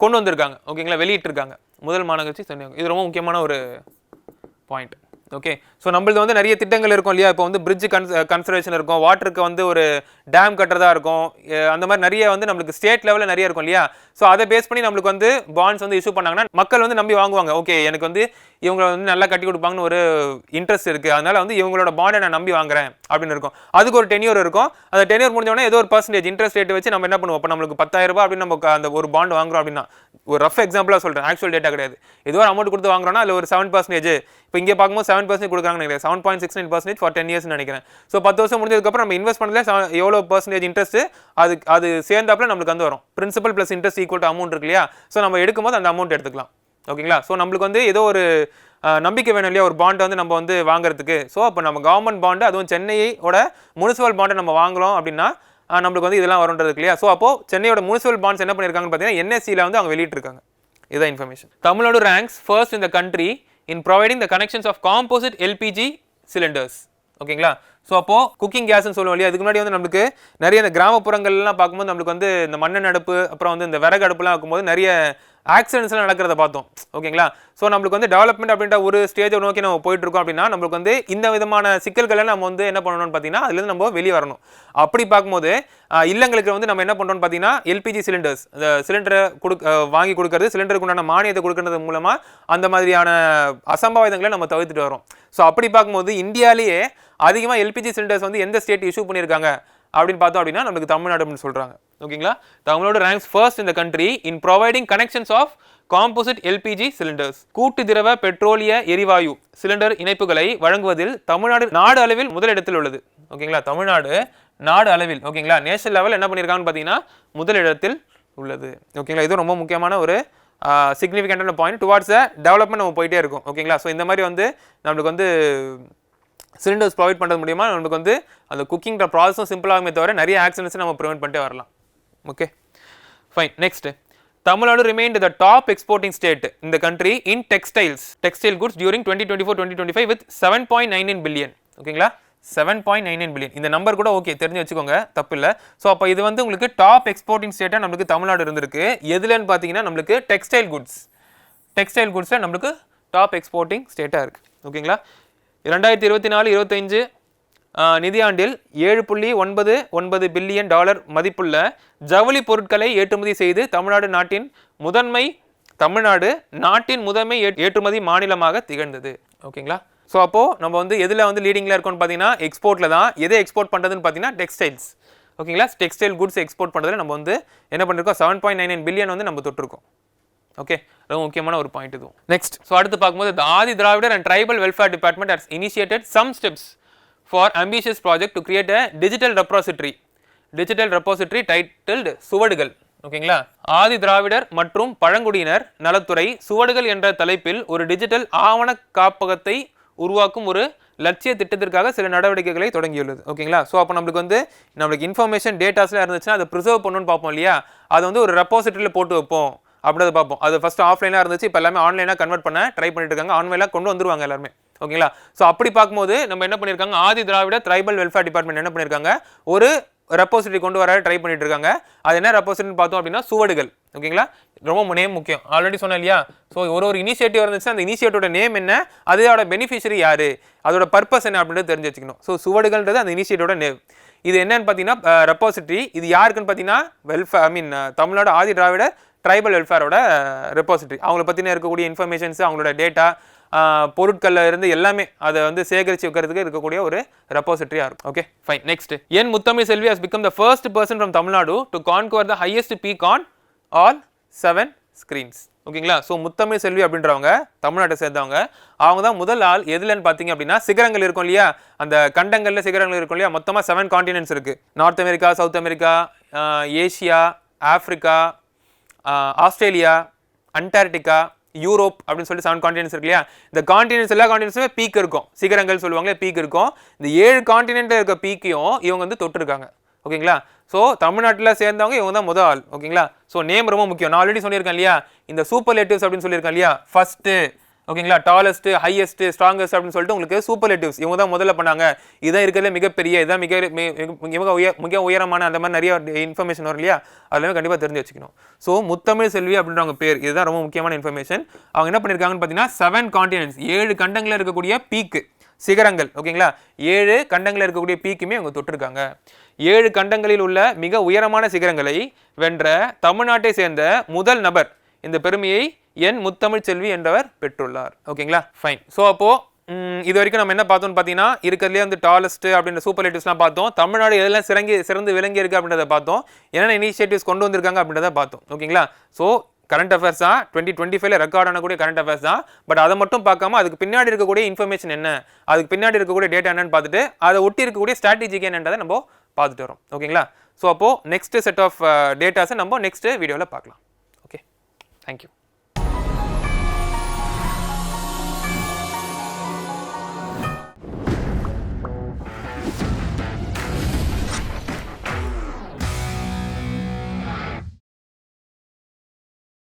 கொண்டு வந்திருக்காங்க ஓகேங்களா வெளியிட்டிருக்காங்க. முதல் மாநகராட்சி சென்னை. இது ரொம்ப முக்கியமான ஒரு பாயிண்ட் ஓகே ஸோ நம்மளது வந்து நிறைய திட்டங்கள் இருக்கும் இல்லையா? இப்போ வந்து பிரிட்ஜ் கன்ஸ் கன்சர்வேஷன் இருக்கும் வாட்டருக்கு வந்து ஒரு டேம் கட்டுறதா இருக்கும் அந்த மாதிரி நிறைய வந்து நம்மளுக்கு ஸ்டேட் லெவலில் நிறைய இருக்கும் இல்லையா? ஸோ அதை பேஸ் பண்ணி நம்மளுக்கு வந்து பாண்ட்ஸ் வந்து இஷ்யூ பண்ணாங்கன்னா மக்கள் வந்து நம்பி வாங்குவாங்க. ஓகே எனக்கு வந்து இவங்களை வந்து நல்லா கட்டி கொடுப்பாங்கன்னு ஒரு இன்ட்ரெஸ்ட் இருக்குது அதனால் வந்து இவங்களோட பாண்டை நான் நம்பி வாங்குறேன் அப்படின்னு இருக்கும். அதுக்கு ஒரு டென்யூர் இருக்கும். அந்த டென்யூர் முடிஞ்சோடனே ஏதோ ஒரு பர்சன்டேஜ் இன்ட்ரெஸ்ட் ரேட் வச்சு நம்ம என்ன பண்ணுவோம்? இப்போ நம்மளுக்கு பத்தாயிரம் ரூபாய் அப்படின்னு நம்ம அந்த ஒரு பாண்ட் வாங்குறோம் அப்படின்னா ஒரு ரஃப் எக்ஸாம்பிளாக சொல்கிறேன் ஆக்சுவல் டேட்டா கிடையாது. ஏதோ ஒரு அமௌண்ட் கொடுத்து வாங்குறோம்னா அதில் ஒரு செவன் பர்சன்டேஜ் இப்போ இங்கே பார்க்கும்போது செவன் பர்சன்ட் கொடுக்குறாங்கன்னு நினைக்கிறேன். Seven point six nine percentage for ten years நினைக்கிறேன். ஸோ பத்து வருஷம் முடிஞ்சதுக்கப்புறம் நம்ம இன்வெஸ்ட் பண்ணல எவ்வளோ பர்சன்டேஜ் இன்ட்ரெஸ்ட் அது அது சேர்ந்தாப்புல நம்மளுக்கு வந்து வரும். Principal plus interest equal to amount இருக்கு இல்லையா? ஸோ நம்ம எடுக்கும்போது அந்த அமௌண்ட் எடுத்துக்கலாம். ஓகேங்களா? ஸோ நம்மளுக்கு வந்து ஏதோ ஒரு நம்பிக்கை வேணும் இல்லையா? ஒரு பாண்டை வந்து நம்ம வந்து வாங்குறதுக்கு. ஸோ அப்போ நம்ம கவர்மெண்ட் பாண்டு அதுவும் சென்னையோட முனிசிபல் பாண்டை நம்ம வாங்குறோம் அப்படின்னா நம்மளுக்கு வந்து இதெல்லாம் வரும்ன்றது இல்லையா? ஸோ அப்போ சென்னையோட முனிசிபல் பாண்ட்ஸ் என்ன பண்ணியிருக்காங்கன்னு பார்த்தீங்கன்னா என்எஸ்சியில் வந்து அவங்க வெளியிட்டிருக்காங்க. இதான் information Tamil Nadu ranks first in the country in providing the connections of composite LPG cylinders ஓகேங்களா? ஸோ அப்போது குக்கிங் கேஸ்ன்னு சொல்லுவோம் இல்லையா? அதுக்கு முன்னாடி வந்து நம்மளுக்கு நிறைய இந்த கிராமப்புறங்கள்லாம் பார்க்கும்போது நம்மளுக்கு வந்து இந்த மண்ணெண் அடுப்பு அப்புறம் வந்து இந்த விறகு அடுப்புலாம் இருக்கும்போது நிறைய ஆக்சிடென்ட்ஸ்லாம் நடக்கிறத பார்த்தோம். ஓகேங்களா? ஸோ நம்மளுக்கு வந்து டெவலப்மெண்ட் அப்படின்ற ஒரு ஸ்டேஜை நோக்கி நம்ம போயிட்டுருக்கோம் அப்படின்னா நம்மளுக்கு வந்து இந்த விதமான சிக்கல்களை நம்ம வந்து என்ன பண்ணணும்னு பார்த்தீங்கன்னா அதுலேருந்து நம்ம வெளியே வரணும். அப்படி பார்க்கும்போது இல்லங்களுக்கு வந்து நம்ம என்ன பண்ணுறோம்னு பார்த்தீங்கன்னா எல்பிஜி சிலிண்டர்ஸ் இந்த சிலிண்டரை கொடுக்க வாங்கி கொடுக்கறது சிலிண்டருக்கு உண்டான மானியத்தை கொடுக்கறது மூலமாக அந்த மாதிரியான அசம்பாவிதங்களை நம்ம தவிர்த்துட்டு வரோம் ஸோ அப்படி பார்க்கும்போது இந்தியாவிலேயே அதிகமாக எல்பிஜி சிலிண்டர்ஸ் வந்து எந்த ஸ்டேட் இஷ்யூ பண்ணியிருக்காங்க அப்படின்னு பார்த்தோம் அப்படின்னா நமக்கு தமிழ்நாடு அப்படின்னு சொல்கிறாங்க ஓகேங்களா Tamil Nadu ranks first in the country in providing connections of composite LPG cylinders கூட்டு திரவ பெட்ரோலிய எரிவாயு சிலிண்டர் இணைப்புகளை வழங்குவதில் தமிழ்நாடு நாடு அளவில் முதலிடத்தில் உள்ளது. ஓகேங்களா தமிழ்நாடு நாடு அளவில். ஓகேங்களா நேஷனல் லெவல் என்ன பண்ணியிருக்காங்கன்னு பார்த்தீங்கன்னா முதலிடத்தில் உள்ளது. ஓகேங்களா இது ரொம்ப முக்கியமான ஒரு சிக்னிஃபிகண்டான பாயிண்ட் டுவார்ட்ஸ் டெவலப்மெண்ட் நம்ம போயிட்டே இருக்கும். ஓகேங்களா ஸோ இந்த மாதிரி வந்து நம்மளுக்கு வந்து சிலிண்டர்ஸ் ப்ரொவைட் பண்ணுறது மூலியமாக நமக்கு வந்து அந்த குக்கிங் ப்ராசஸும் சிம்பிளாகுமே தவிர நிறைய ஆக்சிடென்ட்ஸ் நம்ம ப்ரிவெண்ட் பண்ணிட்டே வரலாம். Okay fine next Tamil Nadu remained the top exporting state in the country in textiles textile goods during twenty twenty four twenty twenty five with seven point nine billion ஓகேங்களா seven point nine nine billion இந்த number கூட okay தெரிஞ்சு வச்சுக்கோங்க. தப்பு இல்லை so அப்போ இது வந்து உங்களுக்கு டாப் எக்ஸ்போர்ட்டிங் ஸ்டேட்டாக நம்மளுக்கு தமிழ்நாடு இருந்திருக்கு. எதுலன்னு பார்த்தீங்கன்னா நம்மளுக்கு டெக்ஸ்டைல் குட்ஸ் டெக்ஸ்டைல் குட்ஸில் நம்மளுக்கு டாப் எக்ஸ்போர்ட்டிங் ஸ்டேட்டாக இருக்குது ஓகேங்களா இரண்டாயிரத்தி இருபத்தி நாலு இருபத்தஞ்சு நிதியாண்டில் ஏழு புள்ளி ஒன்பது ஒன்பது பில்லியன் டாலர் மதிப்புள்ள ஜவுளி பொருட்களை ஏற்றுமதி செய்து தமிழ்நாடு நாட்டின் முதன்மை தமிழ்நாடு நாட்டின் முதன்மை ஏற்றுமதி மாநிலமாக திகழ்ந்தது. ஓகேங்களா? ஸோ அப்போது நம்ம வந்து எதில் வந்து லீடிங்கில் இருக்கோம்னு பார்த்தீங்கன்னா எக்ஸ்போர்ட்டில் தான். எதை எக்ஸ்போர்ட் பண்ணுறதுன்னு பார்த்தீங்கன்னா டெக்ஸ்டைல்ஸ் ஓகேங்களா? டெக்ஸ்டைல் குட்ஸ் எக்ஸ்போர்ட் பண்ணுறதுல நம்ம வந்து என்ன பண்ணிருக்கோம்? Seven point nine nine billion வந்து நம்ம தொட்டிருக்கோம். ஓகே ரொம்ப முக்கியமான ஒரு பாயிண்ட் இதுவும் நெக்ஸ்ட் ஸோ அடுத்து பார்க்கும்போது the Adi Dravidar and tribal welfare department has initiated some steps for ambitious project to create a digital repository. Digital repository titled சுவடுகள் ஓகேங்களா ஆதி திராவிடர் மற்றும் பழங்குடியினர் நலத்துறை சுவடுகள் என்ற தலைப்பில் ஒரு டிஜிட்டல் ஆவண காப்பகத்தை உருவாக்கும் ஒரு லட்சிய திட்டத்திற்காக சில நடவடிக்கைகளை தொடங்கியுள்ளது. ஓகேங்களா ஸோ அப்போ நம்மளுக்கு வந்து நம்மளுக்கு இன்ஃபர்மேஷன் டேட்டாஸ்லாம் இருந்துச்சுன்னா அதை ப்ரிசர்வ் பண்ணணும்னு பார்ப்போம் இல்லையா? அதை வந்து ஒரு ரெப்பாசிட்டரியில் போட்டு வைப்போம். அப்படின்றத பார்ப்போம். அது ஃபஸ்ட் ஆஃப்லைனாக இருந்துச்சு இப்போ எல்லாமே ஆன்லைனாக கன்வெர்ட் பண்ண ட்ரை பண்ணிட்டு இருக்காங்க. ஆன்லைனாக கொண்டு வந்துருவாங்க எல்லாருமே. ஓகேங்களா? ஸோ அப்படி பார்க்கும்போது நம்ம என்ன பண்ணியிருக்காங்க Adi Dravida tribal welfare department என்ன பண்ணியிருக்காங்க ஒரு ரெப்போசிட்டரி கொண்டு வர ட்ரை பண்ணிட்டு இருக்காங்க. அது என்ன ரெப்போசிட்டரின்னு பார்த்தோம் அப்படின்னா சுவடுகள். ஓகேங்களா? ரொம்ப நேம் முக்கியம். ஆல்ரெடி சொன்னேன் இல்லையா? ஸோ ஒரு ஒரு இனிஷியேட்டிவ் இருந்துச்சு அந்த இனிஷியேட்டிவோட நேம் என்ன? அதோட பெனிஃபிஷரி யாரு? அதோட பர்பஸ் என்ன அப்படின்றது தெரிஞ்சு வச்சுக்கணும் ஸோ சுவடுகள்ன்றது அந்த இனிஷியேட்டிவோட நேம் இது என்னன்னு பார்த்தீங்கன்னா ரெப்போசிட்டரி இது யாருக்குன்னு பார்த்தீங்கன்னா welfare I mean Tamil Nadu Adi Dravida tribal வெல்ஃபேரோட repository அவங்கள பற்றின இருக்கக்கூடிய இன்ஃபர்மேஷன்ஸ் அவங்களோட டேட்டா பொருட்களில் இருந்து எல்லாமே அதை வந்து சேகரித்து வைக்கிறதுக்கு இருக்கக்கூடிய ஒரு ரெப்போசிட்டரியாக இருக்கும். Okay fine next N Muthamizh Selvi has become the first person from Tamil Nadu to conquer the highest peak on all seven screens ஓகேங்களா ஸோ முத்தமிழ் செல்வி அப்படின்றவங்க தமிழ்நாட்டை சேர்ந்தவங்க அவங்க தான் முதல் ஆள் எதுலன்னு பார்த்தீங்க அப்படின்னா சிகரங்கள் இருக்கும் இல்லையா? அந்த கண்டங்களில் சிகரங்கள் இருக்கும் இல்லையா? மொத்தமாக செவன் காண்டினென்ட்ஸ் இருக்குது north America south America Asia Africa Australia Antarctica Europe அப்படின்னு சொல்லி செவன் காண்டினென்ட்ஸ் இருக்கு இல்லையா? இந்த காண்டினென்ட்ஸ் எல்லா காண்டினென்ட்ஸுமே பீக் இருக்கும். சிகரங்கள் சொல்லுவாங்களே பீக் இருக்கும். இந்த ஏழு காண்டினென்ட்டில் இருக்க பீக்கையும் இவங்க வந்து தொட்டிருக்காங்க. ஓகேங்களா? ஸோ தமிழ்நாட்டில் சேர்ந்தவங்க இவங்க தான் முதல் ஆள். ஓகேங்களா? ஸோ நேம் ரொம்ப முக்கியம். நான் ஆல்ரெடி சொல்லியிருக்கேன் இல்லையா? இந்த சூப்பர் லேட்டிவ்ஸ் அப்படின்னு சொல்லியிருக்கேன் இல்லையா? ஃபஸ்ட்டு ஓகேங்களா? டாலஸ்ட் ஹையஸ்ட் ஸ்ட்ராங்கஸ்ட் அப்படின்னு சொல்லிட்டு உங்களுக்கு சூப்பர்லேட்டிவ்ஸ் இவங்க தான் முதல்ல பண்ணாங்க. இதான் இருக்கிறதுல மிகப்பெரிய இதான் மிக மி- மிக- மிக உயர் மிக உயரமான அந்த மாதிரி நிறைய இன்ஃபர்மேஷன் வரும் இல்லையா? அதெல்லாமே கண்டிப்பாக தெரிஞ்சு வச்சுக்கணும். ஸோ முத்தமிழ் செல்வி அப்படின்றவங்க பேர் இதுதான் ரொம்ப முக்கியமான இன்ஃபர்மேஷன் அவங்க என்ன பண்ணியிருக்காங்கன்னு பார்த்தீங்கன்னா செவன் காண்டினென்ட்ஸ் ஏழு கண்டங்களில் இருக்கக்கூடிய பீக்கு சிகரங்கள் ஓகேங்களா? ஏழு கண்டங்களில் இருக்கக்கூடிய பீக்குமே அவங்க தொட்டிருக்காங்க. ஏழு கண்டங்களில் உள்ள மிக உயரமான சிகரங்களை வென்ற தமிழ்நாட்டை சேர்ந்த முதல் நபர் இந்த பெருமையை என் முத்தமிழ் செல்வி என்றவர் பெற்றுள்ளார். ஓகேங்களா? ஃபைன் ஸோ அப்போது இது வரைக்கும் நம்ம என்ன பார்த்தோம்னு பார்த்தீங்கன்னா இருக்கிறதுலே வந்து டாலஸ்ட் அப்படின்ற சூப்பர் லேட்டிவ்ஸ்லாம் பார்த்தோம். தமிழ்நாடு எதெல்லாம் சிறங்கி சிறந்து விளங்கி இருக்குது அப்படின்றத பார்த்தோம். என்னென்ன இனிஷியேட்டிவ்ஸ் கொண்டு வந்திருக்காங்க அப்படின்றத பார்த்தோம். ஓகேங்களா? ஸோ கரண்ட் அஃபேர்ஸ் தான். டுவெண்ட்டி டுவெண்ட்டி ஃபைவ்ல ரெக்கார்ட் ஆனக்கூடிய கரண்ட் அஃபேர்ஸ் தான். பட் அதை மட்டும் பார்க்காம அதுக்கு பின்னாடி இருக்கக்கூடிய இன்ஃபர்மேஷன் என்ன? அதுக்கு பின்னாடி இருக்கக்கூடிய டேட்டா என்னன்னு பார்த்துட்டு அதை ஒட்டி இருக்கக்கூடிய ஸ்ட்ராட்டஜிக்கு என்னன்றதை நம்ம பார்த்துட்டு வரோம். ஓகேங்களா? ஸோ அப்போது நெக்ஸ்ட் செட் ஆஃப் டேட்டாஸை நம்ம நெக்ஸ்ட் வீடியோவில் பார்க்கலாம். Okay thank you